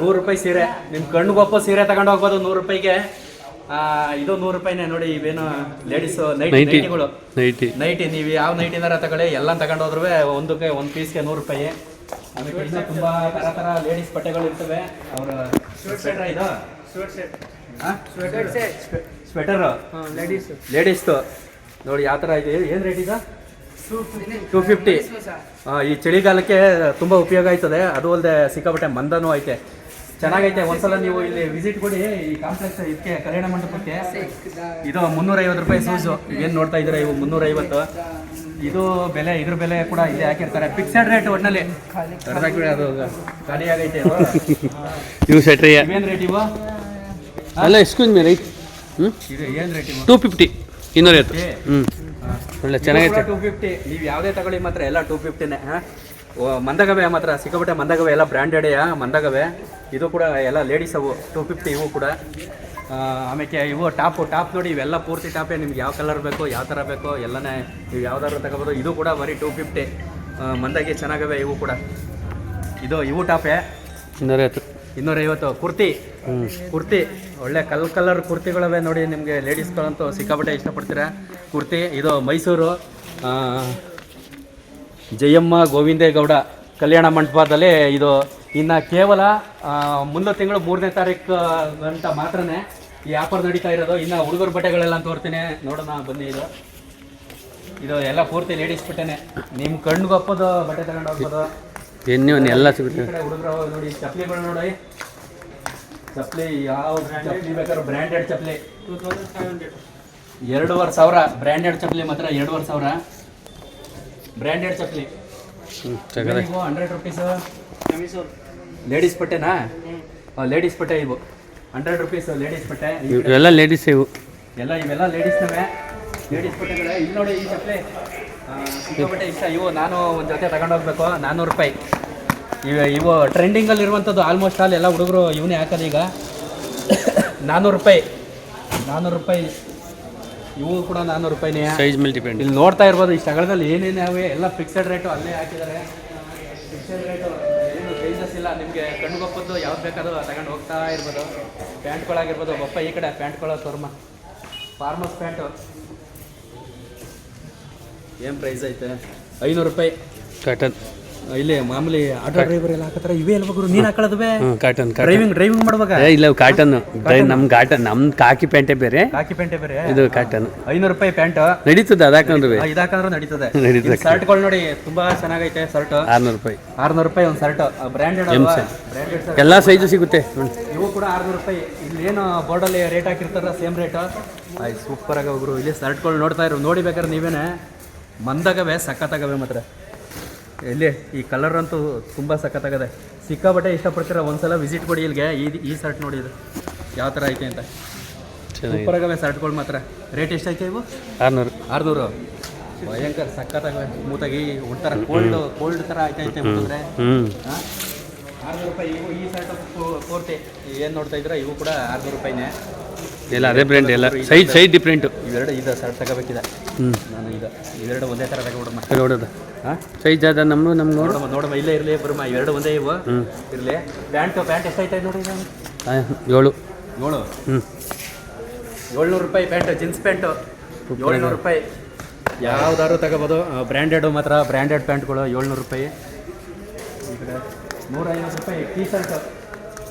ನೂರು ರೂಪಾಯಿ ಸೀರೆ. ನಿಮ್ಮ ಕಣ್ಗೊಪ್ಪ ಸೀರೆ ತಗೊಂಡು ಹೋಗ್ಬೋದು ನೂರು ರೂಪಾಯಿಗೆ. ಆ, ಇದು ನೂರು ರೂಪಾಯಿನೇ ನೋಡಿ ಇವೇನು ಲೇಡೀಸ್ ನೈಟ್ ನೈಟಿ. ನೈಟಿಗಳು ನೈಟಿ ನೈಟಿ ನೀವು ಯಾವ ನೈಟಿನಾರ ತಗೊಳ್ಳಿ ಎಲ್ಲ ತಗೊಂಡು ಹೋದ್ರು ಒಂದಕ್ಕೆ ಒಂದು ಪೀಸ್ಗೆ ನೂರು ರೂಪಾಯಿ. ಆಮೇಲೆ ಇನ್ನೂ ತುಂಬಾ ಥರ ತರ ಲೇಡೀಸ್ ಬಟ್ಟೆಗಳು ಇರ್ತವೆ. ಅವರು ಸ್ವೆಟರ್ ಇದು? ಸ್ವೆಟರ್ ಲೇಡೀಸ್ ಲೇಡೀಸ್ದು ನೋಡಿ ಯಾವ ಥರ ಇದೆ? ಏನು ರೇಟ್ ಇದೆ? ಟೂ ಫಿಫ್ಟಿ ಈ ಚಳಿಗಾಲಕ್ಕೆ ತುಂಬ ಉಪಯೋಗ ಆಯ್ತದೆ. ಅದು ಅಲ್ಲದೆ ಸಿಕ್ಕಾಪಟ್ಟೆ ಮಂದನೂ ಐತೆ. ಚೆನ್ನಾಗೈತೆ. ಒಂದ್ಸಲ ನೀವು ಇಲ್ಲಿ ವಿಸಿಟ್ ಕೊಡಿ. ಈ ಕಾಂಪ್ಲೆಕ್ಸ್ ಇದಕ್ಕೆ ಕಲ್ಯಾಣ ಮಂಟಪಕ್ಕೆ. ಇದು ಮುನ್ನೂರೈವತ್ತು ರೂಪಾಯಿ ಸೂಸು ಏನು ನೋಡ್ತಾ ಇದ್ದೀರಾ ಇವು ಮುನ್ನೂರೈವತ್ತು? ಇದು ಬೆಲೆ ಇದ್ರ ಬೆಲೆ ಕೂಡ ಇದೆ ಹಾಕಿರ್ತಾರೆ. ಫಿಕ್ಸೆಡ್ ರೇಟ್ ಒಟ್ಟಿನಲ್ಲಿ ಅದು ಖಾಲಿ ಆಗೈತೆ. ಇದು. *laughs* ಇವು ಸೆಟ್ರಿ ಏನು ರೇಟ್ ಇವು? ಅಲ್ಲ ಎಕ್ಸ್ಕ್ಯೂಸ್ ಮೀ ರೈಟ್ ಹ್ಞೂ ಇದು ಏನು ರೇಟ್ ಟೂ ಫಿಫ್ಟಿ ಇನ್ನೂರೈವತ್ತು. ಹ್ಞೂ ಒಳ್ಳೆ ಚೆನ್ನಾಗೈತೆ. ಟೂ ಫಿಫ್ಟಿ ನೀವು ಯಾವುದೇ ತಗೊಳ್ಳಿ ಮಾತ್ರ ಎಲ್ಲ ಟೂ ಫಿಫ್ಟಿನೇ ಮಂದಗವೆ ಮಾತ್ರ ಸಿಕ್ಕಾಪಟ್ಟೆ ಮಂದಗವೆ ಎಲ್ಲ ಬ್ರ್ಯಾಂಡೆಡ್ ಮಂದಗವೆ? ಇದು ಕೂಡ ಎಲ್ಲ ಲೇಡೀಸ್ ಅವು ಟೂ ಫಿಫ್ಟಿ ಇವು ಕೂಡ. ಆಮೇಲೆ ಇವು ಟಾಪು ಟಾಪ್ ನೋಡಿ ಇವೆಲ್ಲ ಪೂರ್ತಿ ಟಾಪೇ ನಿಮ್ಗೆ ಯಾವ ಕಲರ್ ಬೇಕು ಯಾವ ಥರ ಬೇಕು ಎಲ್ಲನೇ ನೀವು ಯಾವ್ದಾದ್ರು ತಗೋಬೋದು. ಇದು ಕೂಡ ಬರೀ ಟೂ ಫಿಫ್ಟಿ ಮಂದಗೆ ಚೆನ್ನಾಗವೆ ಇವು ಕೂಡ. ಇದು ಇವು ಟಾಪೇ ಇನ್ನೂರೈವತ್ತು. ಇನ್ನೂರೈವತ್ತು. ಕುರ್ತಿ. ಕುರ್ತಿ. ಒಳ್ಳೆ ಕಲ್ ಕಲರ್ ಕುರ್ತಿಗಳವೆ ನೋಡಿ ನಿಮಗೆ ಲೇಡೀಸ್ಗಳಂತೂ ಸಿಕ್ಕಾಪಟ್ಟೆ ಇಷ್ಟಪಡ್ತೀರಾ. ಕುರ್ತಿ ಇದು ಮೈಸೂರು ಜಯಮ್ಮ ಗೋವಿಂದೇಗೌಡ ಕಲ್ಯಾಣ ಮಂಟಪದಲ್ಲಿ ಇದು ಇನ್ನು ಕೇವಲ ಮುಂದೆ ತಿಂಗಳು ಮೂರನೇ ತಾರೀಕು ಗಂಟ ಮಾತ್ರನೇ ಈ ಆಫರ್ ನಡೀತಾ ಇರೋದು. ಇನ್ನು ಹುಡುಗರ ಬಟ್ಟೆಗಳೆಲ್ಲ ತೋರ್ತೀನಿ. ನೋಡೋಣ ಬನ್ನಿ ಇದು. ಇದು ಎಲ್ಲ ಪೂರ್ತಿ ಲೇಡೀಸ್ ಬಟ್ಟೆನೆ. ನಿಮ್ಮ ಕಣ್ಣಿಗೆ ಒಪ್ಪೋದು ಬಟ್ಟೆ ತಗೊಂಡು ಹೋಗ್ಬೋದು. ಎಲ್ಲ ಸಿಗುತ್ತೆ ಹುಡುಗರು ನೋಡಿ ಚಪ್ಪಲಿಗಳು ನೋಡಿ. ಚಪ್ಪಲಿ ಯಾವ ಚಪ್ಪಲಿ ಬೇಕಾದ್ರೆ ಬ್ರ್ಯಾಂಡೆಡ್ ಚಪ್ಪಲಿ ಎರಡೂವರೆ ಸಾವಿರ ಬ್ರ್ಯಾಂಡೆಡ್ ಚಪ್ಪಲಿ ಮಾತ್ರ ಎರಡೂವರೆ ಸಾವಿರ. ಬ್ರ್ಯಾಂಡೆಡ್ ಚಪ್ಪಲಿ ಹಂಡ್ರೆಡ್ ರುಪೀಸ್ ಲೇಡೀಸ್ ಬಟ್ಟೆನಾ? ಲೇಡೀಸ್ ಬಟ್ಟೆ ಇವು. ಹಂಡ್ರೆಡ್ ರುಪೀಸ್ ಲೇಡೀಸ್ ಬಟ್ಟೆ. ಇವೆಲ್ಲ ಲೇಡೀಸ್ ಇವು. ಎಲ್ಲ ಇವೆಲ್ಲ ಲೇಡೀಸ್ನವೇ ಲೇಡೀಸ್ ಬಟ್ಟೆಗಳೇ. ಇಲ್ಲಿ ನೋಡಿ ಈ ಚಪ್ಪಲಿ ಬಟ್ಟೆ ಇಷ್ಟ. ಇವು ನಾನು ಒಂದು ಜೊತೆ ತಗೊಂಡೋಗ್ಬೇಕು ನಾನ್ನೂರು ರೂಪಾಯಿ. ಇವು ಇವು ಟ್ರೆಂಡಿಂಗಲ್ಲಿ ಇರುವಂಥದ್ದು ಆಲ್ಮೋಸ್ಟ್ ಆಲ್ ಎಲ್ಲ ಹುಡುಗರು ಇವನೇ ಹಾಕೋದು ಈಗ. ನಾನ್ನೂರು ರೂಪಾಯಿ. ನಾನ್ನೂರು ರೂಪಾಯಿ. ಇವು ಕೂಡ ನಾನ್ನೂರು ರೂಪಾಯಿನೇ. ಸೈಜ್ ಮೇಲೆ ಡಿಪೆಂಡ್ ಇಲ್ಲಿ ನೋಡ್ತಾ ಇರ್ಬೋದು ಈ ಸ್ಥಳದಲ್ಲಿ ಏನೇನು ಅವೆ ಎಲ್ಲ ಫಿಕ್ಸೆಡ್ ರೇಟು ಅಲ್ಲೇ ಹಾಕಿದ್ದಾರೆ. ಫಿಕ್ಸೆಡ್ ರೇಟು ಏನು ಚೇಂಜಸ್ ಇಲ್ಲ. ನಿಮಗೆ ಕಣ್ಣು ಬಪ್ಪದ್ದು ಯಾವ್ದು ಬೇಕಾದ್ರೂ ತಗೊಂಡು ಹೋಗ್ತಾ ಇರ್ಬೋದು. ಪ್ಯಾಂಟ್ಗಳಾಗಿರ್ಬೋದು ಬಪ್ಪ ಈ ಕಡೆ ಪ್ಯಾಂಟ್ಗಳ ತೋರ್ಮ. ಫಾರ್ಮಸ್ ಪ್ಯಾಂಟು ಏನು ಪ್ರೈಸ್ ಐತೆ? ಐನೂರು ರೂಪಾಯಿ. ಕಾಟನ್ ಇಲ್ಲಿ ಮಾಮೂಲಿ ಆಟೋ ಡ್ರೈವರ್ ಎಲ್ಲ ಹಾಕತ್ತಾರ. ಇವೇ ಅಲ್ವಾ ಗುರು? ನೀನು ಹಾಕೊಳ್ಳೋದು ಬೇ? ಕಾಟನ್ ಡ್ರೈವಿಂಗ್ ಡ್ರೈವಿಂಗ್ ಮಾಡುವಾಗ? ಇಲ್ಲ ಕಾಟನ್ ನಮ್ ಕಾಟನ್ ನಮ್ ಕಾಕಿ ಪ್ಯಾಂಟೇ ಬೇರೆ. ಕಾಕಿ ಪ್ಯಾಂಟೇ ಬೇರೆ? ಇದು ಕಾಟನ್ ಐನೂರು ರೂಪಾಯಿ ಪ್ಯಾಂಟ್ ನಡೀತದೆ ಅದಾಕಂದ್ರೆ ಇದಾಕಂದ್ರೆ ನಡೀತದೆ. *laughs* ನಡೀತದೆ. ಶರ್ಟ್ಗಳು ನೋಡಿ ತುಂಬಾ ಚೆನ್ನಾಗೈತೆ ಶರ್ಟ್ ಆರ್ನೂರು ರೂಪಾಯಿ. ಆರ್ನೂರು ರೂಪಾಯಿ ಒಂದು ಶರ್ಟ್ ಬ್ರ್ಯಾಂಡೆಡ್ ಬ್ರ್ಯಾಂಡೆಡ್ ಎಲ್ಲ ಸೈಜು ಸಿಗುತ್ತೆ. ಇವು ಕೂಡ ಆರ್ನೂರು ರೂಪಾಯಿ. ಇಲ್ಲಿ ಏನು ಬೋರ್ಡಲ್ಲಿ ರೇಟ್ ಹಾಕಿರ್ತಾರಲ್ಲ ಸೇಮ್ ರೇಟ್ ಆಯ್ತು ಸೂಪರ್ ಆಗಿ ಹೋಗ್ರು ಇಲ್ಲಿ ಶರ್ಟ್ಗಳು ನೋಡ್ತಾ ಇರು. ನೋಡಿ ಬೇಕಾದ್ರೆ ನೀವೇನೆ. ಮಂದಾಗವೆ ಸಖತ್ತಾಗವೆ ಮಾತ್ರ. ಎಲ್ಲಿ ಈ ಕಲರ್ ಅಂತೂ ತುಂಬ ಸಖತ್ತಾಗದೆ. ಸಿಕ್ಕಾಪಟ್ಟೆ ಇಷ್ಟಪಡ್ತೀರ? ಒಂದ್ಸಲ ವಿಸಿಟ್ ಕೊಡಿ ಇಲ್ಲಿಗೆ. ಈ ಈ ಶರ್ಟ್ ನೋಡಿ ಇದು. ಯಾವ ಥರ ಐತೆ ಅಂತ. ಸೂಪರ್ ಆಗವೆ ಶರ್ಟ್ಗಳು ಮಾತ್ರ. ರೇಟ್ ಎಷ್ಟೈತೆ ಇವು? ಆರ್ನೂರು. ಆರ್ನೂರು. ಭಯಂಕರ ಸಖತ್ತಾಗವೆ. ಮೂತಾಗಿ ಒಂಥರ ಕೋಲ್ಡ್ ಕೋಲ್ಡ್ ಥರ ಹ್ಞೂ ಹಾಂ? ಆರ್ನೂರು ರೂಪಾಯಿ ಇವು ಈ ಶರ್ಟ್ ಪೂರ್ತಿ. ಏನು ನೋಡ್ತಾ ಇದ್ರೆ ಇವು ಕೂಡ ಆರ್ನೂರು ರೂಪಾಯಿನೇ. ಎಲ್ಲ ಅದೇ ಬ್ರ್ಯಾಂಡ್ ಎಲ್ಲ. ಸೈಜ್ ಸೈಜ್ ಡಿಫ್ರೆಂಟ್ ಇವೆರಡು ಇದು ಸರ್ ತಗೋಬೇಕಿದೆ. ಹ್ಞೂ ನಾನು ಇದು ಇವೆರಡು ಒಂದೇ ಥರ ತಗೊಬಿಡಮ್ಮ ನೋಡೋದು. ಹಾಂ? ಸೈಜ್ ಅದ ನಮ್ಮ ನಮ್ಗೆ ನೋಡು. ನೋಡಮ್ಮ ನೋಡಮ್ಮ ಇಲ್ಲೇ ಇರಲಿ ಬರಮ್ಮ ಇವೆರಡು ಒಂದೇ ಇವು. ಹ್ಞೂ ಇರಲಿ. ಪ್ಯಾಂಟು ಪ್ಯಾಂಟ್ ಎಷ್ಟೈತೆ ನೋಡಿ ಏಳು. ಏಳು? ಹ್ಞೂ ಏಳ್ನೂರು ರೂಪಾಯಿ ಪ್ಯಾಂಟು ಜೀನ್ಸ್ ಪ್ಯಾಂಟು ಏಳ್ನೂರು ರೂಪಾಯಿ. ಯಾವ್ದಾದ್ರು ತಗೋಬೋದು. ಬ್ರ್ಯಾಂಡೆಡು ಮಾತ್ರ ಬ್ರ್ಯಾಂಡೆಡ್ ಪ್ಯಾಂಟ್ಗಳು ಏಳ್ನೂರು ರೂಪಾಯಿ. ಈ ಕಡೆ ನೂರೈವತ್ತು ರೂಪಾಯಿ ಟೀ ಶರ್ಟು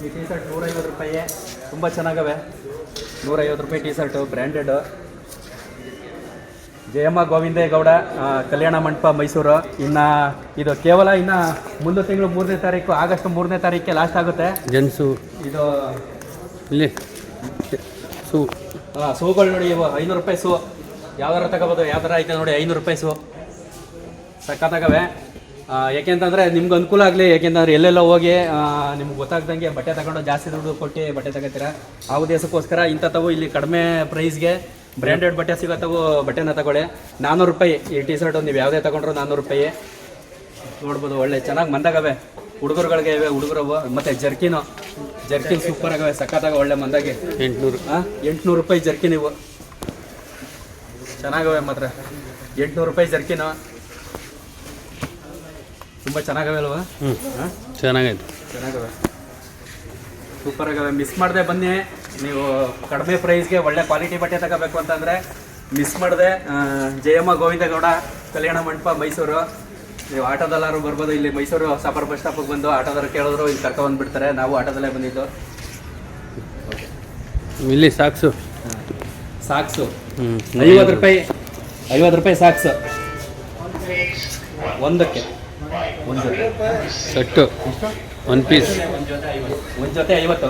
ಈ ಟೀ ಶರ್ಟ್ ನೂರೈವತ್ತು ರೂಪಾಯಿ. ತುಂಬ ಚೆನ್ನಾಗವೆ. ನೂರೈವತ್ತು ರೂಪಾಯಿ T shirt branded. Jayamma Govindegowda Kalyana Mantapa Mysuru. ಇನ್ನು ಇದು ಕೇವಲ ಇನ್ನು ಮುಂದೆ ತಿಂಗಳು ಮೂರನೇ ತಾರೀಕು ಆಗಸ್ಟ್ ಮೂರನೇ ತಾರೀಕಿಗೆ ಲಾಸ್ಟ್ ಆಗುತ್ತೆ. ಜೆನ್ಸು ಇದು ಇಲ್ಲಿ. ಸೂ. ಹಾಂ ಸೂಗಳು ನೋಡಿ ಇವು ಐನೂರು ರೂಪಾಯಿ ಸೂ. ಯಾವ್ದಾರು ತಗೋಬೋದು ಯಾವ ಥರ ಐತೆ ನೋಡಿ ಐನೂರು ರೂಪಾಯಿ ಸೂ. ಸಕ್ಕತ್ತಾಗವೆ. ಯಾಕೆಂತಂದರೆ ನಿಮ್ಗೆ ಅನುಕೂಲ ಆಗಲಿ ಯಾಕೆಂತಂದ್ರೆ ಎಲ್ಲೆಲ್ಲ ಹೋಗಿ ನಿಮ್ಗೆ ಗೊತ್ತಾಗ್ದಂಗೆ ಬಟ್ಟೆ ತಗೊಂಡು ಜಾಸ್ತಿ ದುಡ್ಡು ಕೊಟ್ಟು ಬಟ್ಟೆ ತಗೋತೀರಾ? ಆ ಉದ್ದೇಶಕ್ಕೋಸ್ಕರ ಇಂಥವು ಇಲ್ಲಿ ಕಡಿಮೆ ಪ್ರೈಸ್ಗೆ ಬ್ರ್ಯಾಂಡೆಡ್ ಬಟ್ಟೆ ಸಿಗೋತವು ಬಟ್ಟೆನ ತಗೊಳ್ಳಿ. ನಾನ್ನೂರು ರೂಪಾಯಿ ಈ ಟಿ ಶರ್ಟು ನೀವು ಯಾವುದೇ ತಗೊಂಡ್ರು ನಾನ್ನೂರು ರೂಪಾಯಿ. ನೋಡ್ಬೋದು ಒಳ್ಳೆ ಚೆನ್ನಾಗಿ ಮಂದಾಗವೆ. ಹುಡುಗರುಗಳಿಗೆ ಇವೆ ಹುಡುಗರವು ಮತ್ತು ಜರ್ಕಿನು. ಜರ್ಕಿನ್ ಸೂಪರ್ ಆಗವೆ ಸಖತ್ತಾಗ ಒಳ್ಳೆ ಮಂದಾಗಿ. ಎಂಟುನೂರು. ಹಾಂ ಎಂಟುನೂರು ರೂಪಾಯಿ ಜರ್ಕಿನ್ ಇವು. ಚೆನ್ನಾಗವೆ ಮಾತ್ರ. ಎಂಟುನೂರು ರೂಪಾಯಿ ಜರ್ಕಿನು. ತುಂಬ ಚೆನ್ನಾಗವೆ ಅಲ್ವಾ ಹ್ಞೂ ಹಾಂ? ಚೆನ್ನಾಗೈತೆ. ಚೆನ್ನಾಗವೆ. ಸೂಪರ್ ಆಗವೆ. ಮಿಸ್ ಮಾಡದೆ ಬನ್ನಿ. ನೀವು ಕಡಿಮೆ ಪ್ರೈಸ್ಗೆ ಒಳ್ಳೆ ಕ್ವಾಲಿಟಿ ಬಟ್ಟೆ ತಗೋಬೇಕು ಅಂತಂದರೆ ಮಿಸ್ ಮಾಡದೆ. ಜಯಮ್ಮ ಗೋವಿಂದಗೌಡ ಕಲ್ಯಾಣ ಮಂಟಪ ಮೈಸೂರು. ನೀವು ಆಟೋದಲ್ಲಾರು ಬರ್ಬೋದು. ಇಲ್ಲಿ ಮೈಸೂರು ಸಾಪರ್ ಬಸ್ ಸ್ಟಾಪಿಗೆ ಬಂದು ಆಟೋದವ್ರು ಕೇಳಿದ್ರು ಇಲ್ಲಿ ಕರ್ಕೊಂಡ್ಬಂದ್ಬಿಡ್ತಾರೆ ನಾವು ಆಟೋದಲ್ಲೇ ಬಂದಿದ್ದು. ಇಲ್ಲಿ ಸಾಕ್ಸು. ಸಾಕ್ಸು. ಐವತ್ತು ರೂಪಾಯಿ ಐವತ್ತು ರೂಪಾಯಿ ಸಾಕ್ಸು. ಒಂದಕ್ಕೆ. ಒಂದು ಜೊತೆ. ಸೆಟ್ಟು. ಒನ್ ಪೀಸ್ ಒಂದು ಜೊತೆ ಐವತ್ತು.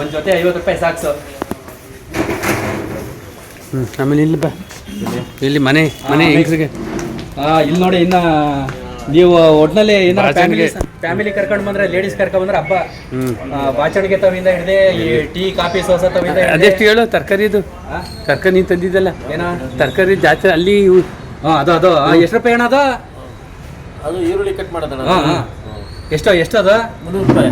ಒಂದು ಜೊತೆ ಐವತ್ತು ರೂಪಾಯಿ ಸಾಕ್ಸು. ಹ್ಞೂ ಆಮೇಲೆ ಇಲ್ಲಿ ಬಾ. ಇಲ್ಲಿ ಮನೆ ಮನೆ ಹೆಂಗ್ಸಿಗೆ ಹಾಂ ಇಲ್ಲಿ ನೋಡಿ ಇನ್ನ ನೀವು ಒಟ್ನಲ್ಲಿ ಏನಾರ ಫ್ಯಾಮಿಲಿ. ಫ್ಯಾಮಿಲಿ ಕರ್ಕೊಂಡು ಬಂದ್ರೆ ಲೇಡೀಸ್ ಕರ್ಕೊಂಡು ಬಂದ್ರೆ ಹಬ್ಬ. ಬಾಚಣಿಗೆ ತವಿಂದ ಹಿಡ್ದೆ ಈ ಟೀ ಕಾಫಿ ಸೋಸ ತವಿಂದ ಅದೆಷ್ಟು ಹೇಳು ತರಕಾರಿ ಇದು? ತರಕಾರಿ ನೀನು ತಂದಿದ್ದಲ್ಲ? ಏನ? ತರಕಾರಿ ಜಾತ್ರೆ ಅಲ್ಲಿ ಹಾ ಅದು ಅದು. ಎಷ್ಟು ರೂಪಾಯಿ ಅಣ್ಣ ಅದು ಈರುಳ್ಳಿ ಕಟ್ ಮಾಡೋದಣ್ಣ. ಹಾ, ಹಾ. ಎಷ್ಟು ಎಷ್ಟು ಅದು ಮುನ್ನೂರು ರೂಪಾಯಿ.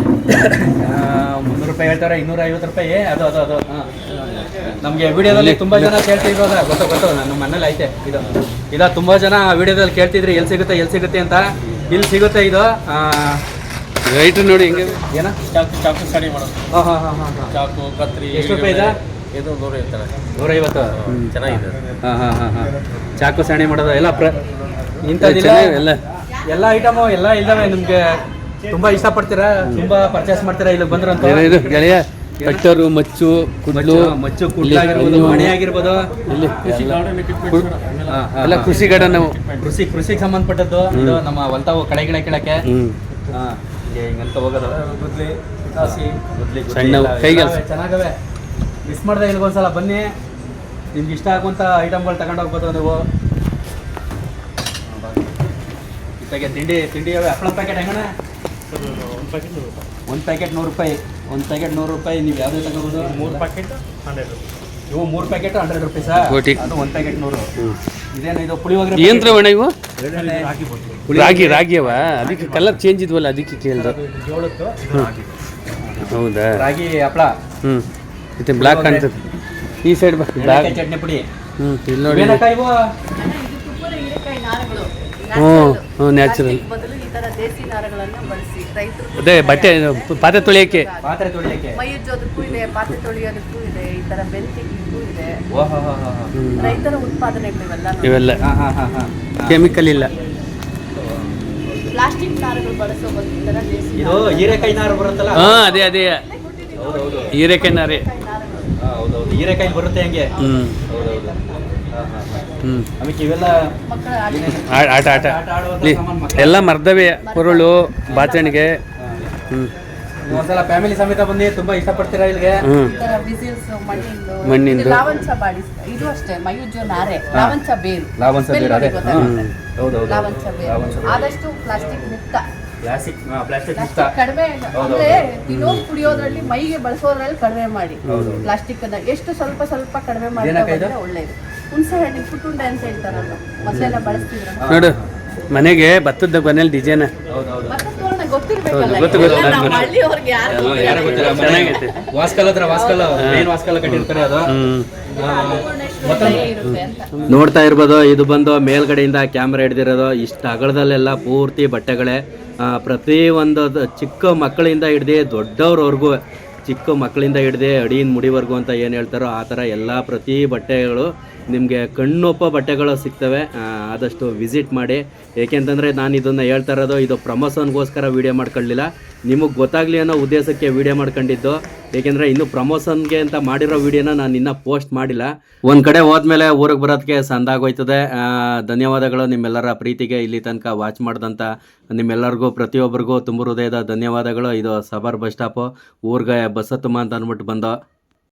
ಆ, ಮುನ್ನೂರು ರೂಪಾಯಿ ಹೇಳ್ತಾರೆ ಇನ್ನೂರ ಐವತ್ತು ರೂಪಾಯಿ. ಅದು ಅದು ಅದು. ನಮಗೆ ನಮ್ಗೆ ವಿಡಿಯೋದಲ್ಲಿ ತುಂಬ ಜನ ಕೇಳ್ತಿದ್ರಲ್ಲ ಗೊತ್ತು ಗೊತ್ತು. ನಮ್ಮ ಮನೇಲಿ ಐತೆ ಇದು. ಇದ ತುಂಬ ಜನ ವಿಡಿಯೋದಲ್ಲಿ ಕೇಳ್ತಿದ್ರಿ ಎಲ್ಲಿ ಸಿಗುತ್ತೆ ಎಲ್ಲಿ ಸಿಗುತ್ತೆ ಅಂತ. ಇಲ್ಲಿ ಸಿಗುತ್ತೆ ಇದು. ಆ, ರೈಟ್ ನೋಡಿ ಹಿಂಗೆ? ಏನ? ಚಾಕು ಚಾಕು ಸಣಿ ಮಾಡೋದು. ಹಾ ಹಾ ಹಾ ಹಾ ಚಾಕು ಕತ್ರಿ ಎಷ್ಟು ರೂಪಾಯಿ ಇದೆ? ಇದು ನೂರ ಇರ್ತಾರೆ ನೂರೈವತ್ತು. ಚೆನ್ನಾಗಿದೆ. ಹಾಂ ಹಾಂ ಹಾಂ ಹಾಂ. ಚಾಕು ಸಾಣೆ ಮಾಡೋದು ಎಲ್ಲ ಪ್ರ ಇಂಥದ್ದಿಲ್ಲ. ಚೆನ್ನಾಗಿ ಎಲ್ಲ ಎಲ್ಲ ಐಟಮು ಎಲ್ಲ ಇದ್ದಾವೆ ನಿಮ್ಗೆ ತುಂಬಾ ಇಷ್ಟ ಪಡ್ತೀರಾ ತುಂಬಾ ಪರ್ಚೇಸ್ ಮಾಡ್ತೀರಾ ಇಲ್ಲಿ ಇದು ಗೆಳೆಯ ಕಟ್ಟರು ಮಚ್ಚು ಕುಡ್ಲು ಮಚ್ಚು ಕುಡ್ಲು ಕುಡ್ಲಾಗಿರ್ಬೋದು ಮಣಿ ಆಗಿರ್ಬೋದು. ಇಲ್ಲಿ ಎಲ್ಲ-. ಕೃಷಿ ಗಾರ್ಡನ್ ನಾವು ಕೃಷಿ ಕೃಷಿಗೆ ಸಂಬಂಧಪಟ್ಟದ್ದು ಇದು ನಮ್ಮ ಹೊಲ್ತಾವು ಕಳೆ ಗಿಡ ಕೀಳಕ್ಕೆ ಹಿಂಗಂತ ಹೋಗೋದು. ಗುದ್ಲಿ ಸಣ್ಣ ಚೆನ್ನಾಗವೆ. ಮಿಸ್ ಮಾಡ್ದೆ ಇಲ್ಗೊಂದ್ಸಲ ಬನ್ನಿ. ನಿಮ್ಗೆ ಇಷ್ಟ ಆಗುವಂಥ ಐಟಮ್ಗಳು ತಗೊಂಡೋಗ್ಬೋದು ನೀವು. ಇತ್ತಾಗೆ ತಿಂಡಿ ತಿಂಡಿ ಅವೆ ಹಪ್ಪಳ ಪ್ಯಾಕೆಟ್ ಹೆಂಗಣ ಒಂದು ಪ್ಯಾಕೆಟ್ ನೂರು ರೂಪಾಯಿ. ಒಂದು ಪ್ಯಾಕೆಟ್ ನೂರು ರೂಪಾಯಿ ಒಂದು ಪ್ಯಾಕೆಟ್ ನೂರು ರೂಪಾಯಿ ನೀವು ಯಾವುದೇ ತಗೋಬೋದು. ಮೂರು ಪ್ಯಾಕೆಟ್ ಹಂಡ್ರೆಡ್ ಇವು ಮೂರು ಪ್ಯಾಕೆಟ್ ಹಂಡ್ರೆಡ್ ರೂಪಾಯಿ ಗೋಟಿ. ಅದು ಒಂದು ಪ್ಯಾಕೆಟ್ ನೂರು. ಇದೇನು ಇದು ಪುಳಿಯೋಗರೆ ಏನ್ ಅಣ್ಣ ಇವು? ರಾಗಿ ರಾಗಿ ಅವ. ಅದಕ್ಕೆ ಕಲರ್ ಚೇಂಜ್ ಇದ್ವಲ್ಲ ಅದಕ್ಕೆ ಕೇಳಿದ್ರು ಜೋಳದ್ದು ಹೌದಾ? ರಾಗಿ ಹಪ್ಳ ಹ್ಞೂ ಮತ್ತೆ ಬ್ಲ್ಯಾಕ್ ಕಾಣ್ತದೆ ಈ ಸೈಡ್ ಬಾ ಬ್ಲ್ಯಾಕ್ ಚಟ್ನಿ ಪುಡಿ. ಹ್ಞೂ ಇಲ್ಲಿ ನೋಡಿ. ಏನಕ್ಕ ಇವು ಹ್ಞೂ ಹ್ಞೂ ನ್ಯಾಚುರಲ್ ಥರ ದೇಸಿ ನಾರಗಳನ್ನು ಬಳಸಿ. ರೈತರು ಅದೇ ಬಟ್ಟೆ ಪಾತ್ರೆ ತೊಳೆಯಕ್ಕೆ. ಪಾತ್ರೆ ತೊಳೆಯಕ್ಕೆ. ಮೈ ಉಜ್ಜೋದಕ್ಕೂ ಇದೆ ಪಾತ್ರೆ ತೊಳೆಯೋದಕ್ಕೂ ಇದೆ ಈ ಥರ ಬೆಂತಿಗೂ ಇದೆ. ರೈತರ ಉತ್ಪಾದನೆಗಳಿವೆಲ್ಲ ಇವೆಲ್ಲ ಹಾ ಹಾ ಹಾ ಹಾ. ಕೆಮಿಕಲ್ ಇಲ್ಲ. ಪ್ಲಾಸ್ಟಿಕ್ ನಾರುಗಳು ಬಳಸೋ ಒಂದು ಈ ಥರ ದೇಸಿ ಇದು ಹೀರೆಕಾಯಿ ನಾರು ಬರುತ್ತಲ್ಲ? ಹಾ ಅದೇ ಅದೇ. ಹೌದೌದು. ಹೀರೆಕಾಯಿ ನಾರೇ. ಹಾ ಹೌದೌದು. ಹೀರೆಕಾಯಿ ಬರುತ್ತೆ ಹಂಗೆ? ಹ್ಮ್. ಹೌದೌದು. ಹಾ ಹಾ. ಆಮೇಲೆ ಇವೆಲ್ಲ ಮಕ್ಕಳ ಆಟ. ಆಟ ಆಟ. ಎಲ್ಲ ಮರ್ದವೇ ಕುರುಳು ಬಾಚಣಿಗೆ. ಹ್ಞೂ ನೀವು ಒಂದ್ಸಲ ಫ್ಯಾಮಿಲಿ ಸಮೇತ ಬಂದು ತುಂಬಾ ಇಷ್ಟಪಡ್ತೀರಾ ಇಲ್ಲಿಗೆ? ಮಣ್ಣಿಂದು. ಲಾವಂಚ ಬಾಡಿಸ್ ಇದು ಅಷ್ಟೇ ಮೈಯುಜ್ಜೋ ನಾರೆ. ಲಾವಂಚ ಬೇರು. ಲಾವಂಚ ಬೇರು, ಅದೇ. ಹೌದೌದು ಲಾವಂಚ ಲಾವಂಚ ಬೇರು. ಬೇರು. ಆದಷ್ಟು ಪ್ಲಾಸ್ಟಿಕ್ ಮುಕ್ತ. ಪ್ಲಾಸ್ಟಿಕ್ ಪ್ಲಾಸ್ಟಿಕ್ ಮುಕ್ತ. ಕಡಿಮೆ. ಅಂದ್ರೆ ತಿನ್ನೋದು ಕುಡಿಯೋದ್ರಲ್ಲಿ ಮೈಗೆ ಬಳಸೋದ್ರಲ್ಲಿ ಕಡಿಮೆ ಮಾಡಿ. ಪ್ಲಾಸ್ಟಿಕ್ ಎಷ್ಟು ಸ್ವಲ್ಪ ಸ್ವಲ್ಪ ಕಡಿಮೆ? ಮಾಡಿದ್ರೆ ಒಳ್ಳೇದು. ಹುಣಸೆ ಹಣ್ಣಿನ ಪುಟ್ಟುಂಡೆ ಅಂತ ಹೇಳ್ತಾರಲ್ಲ ಮೊದಲೆಲ್ಲ ಬಳಸ್ತಿದ್ರು ನೋಡು ಮನೆಗೆ ಭತ್ತದ ಮನೇಲಿ ಡಿಸೈನ್ ಗೊತ್ತು, ಗೊತ್ತು, ಯಾರು ಗೊತ್ತಿಲ್ಲ. ಚೆನ್ನಾಗೈತೆ. ವಾಸ್ಕಲ್ ಹತ್ರ ವಾಸ್ಕಲ್ ಮೇನ್ ವಾಸ್ಕಲ್ ಕಟ್ಟಿರ್ತಾರೆ ಅದು. ನೋಡ್ತಾ ಇರ್ಬೋದು ಇದು ಬಂದು ಮೇಲ್ಗಡೆಯಿಂದ ಕ್ಯಾಮ್ರಾ ಹಿಡ್ದಿರೋದು. ಇಷ್ಟು ಅಗಳದಲ್ಲೆಲ್ಲ ಪೂರ್ತಿ ಬಟ್ಟೆಗಳೇ. ಆ, ಪ್ರತಿ ಒಂದು ಚಿಕ್ಕ ಮಕ್ಕಳಿಂದ ಹಿಡ್ದು ದೊಡ್ಡವ್ರವರೆಗೂ ಚಿಕ್ಕ ಮಕ್ಕಳಿಂದ ಹಿಡ್ದೆ ಅಡಿಯಿಂದ ಮುಡಿವರೆಗೂ ಅಂತ ಏನು ಹೇಳ್ತಾರೋ ಆ ಥರ ಎಲ್ಲ ಪ್ರತಿ ಬಟ್ಟೆಗಳು ನಿಮಗೆ ಕಣ್ಣೊಪ್ಪ ಬಟ್ಟೆಗಳು ಸಿಗ್ತವೆ. ಆದಷ್ಟು ವಿಸಿಟ್ ಮಾಡಿ. ಏಕೆಂತಂದರೆ ನಾನು ಇದನ್ನು ಹೇಳ್ತಾ ಇರೋದು, ಇದು ಪ್ರಮೋಷನ್ಗೋಸ್ಕರ ವೀಡಿಯೋ ಮಾಡ್ಕೊಳ್ಳಿಲ್ಲ. ನಿಮಗೆ ಗೊತ್ತಾಗಲಿ ಅನ್ನೋ ಉದ್ದೇಶಕ್ಕೆ ವೀಡಿಯೋ ಮಾಡ್ಕೊಂಡಿದ್ದು. ಏಕೆಂದರೆ ಇನ್ನು ಪ್ರಮೋಷನ್ಗೆ ಅಂತ ಮಾಡಿರೋ ವೀಡಿಯೋನ ನಾನು ಇನ್ನೂ ಪೋಸ್ಟ್ ಮಾಡಿಲ್ಲ. ಒಂದು ಕಡೆ ಹೋದ್ಮೇಲೆ ಊರಿಗೆ ಬರೋದಕ್ಕೆ ಸಂದಾಗೋಯ್ತದೆ ಧನ್ಯವಾದಗಳು ನಿಮ್ಮೆಲ್ಲರ ಪ್ರೀತಿಗೆ ಇಲ್ಲಿ ತನಕ ವಾಚ್ ಮಾಡಿದಂಥ ನಿಮ್ಮೆಲ್ಲರಿಗೂ, ಪ್ರತಿಯೊಬ್ಬರಿಗೂ ತುಂಬ ಹೃದಯದ ಧನ್ಯವಾದಗಳು. ಇದು ಸಬರ್ ಬಸ್ ಸ್ಟಾಪು ಊರಿಗೆ ಬಸ್ಸತ್ತುಮ ಅಂತ ಅಂದ್ಬಿಟ್ಟು ಬಂದೋ.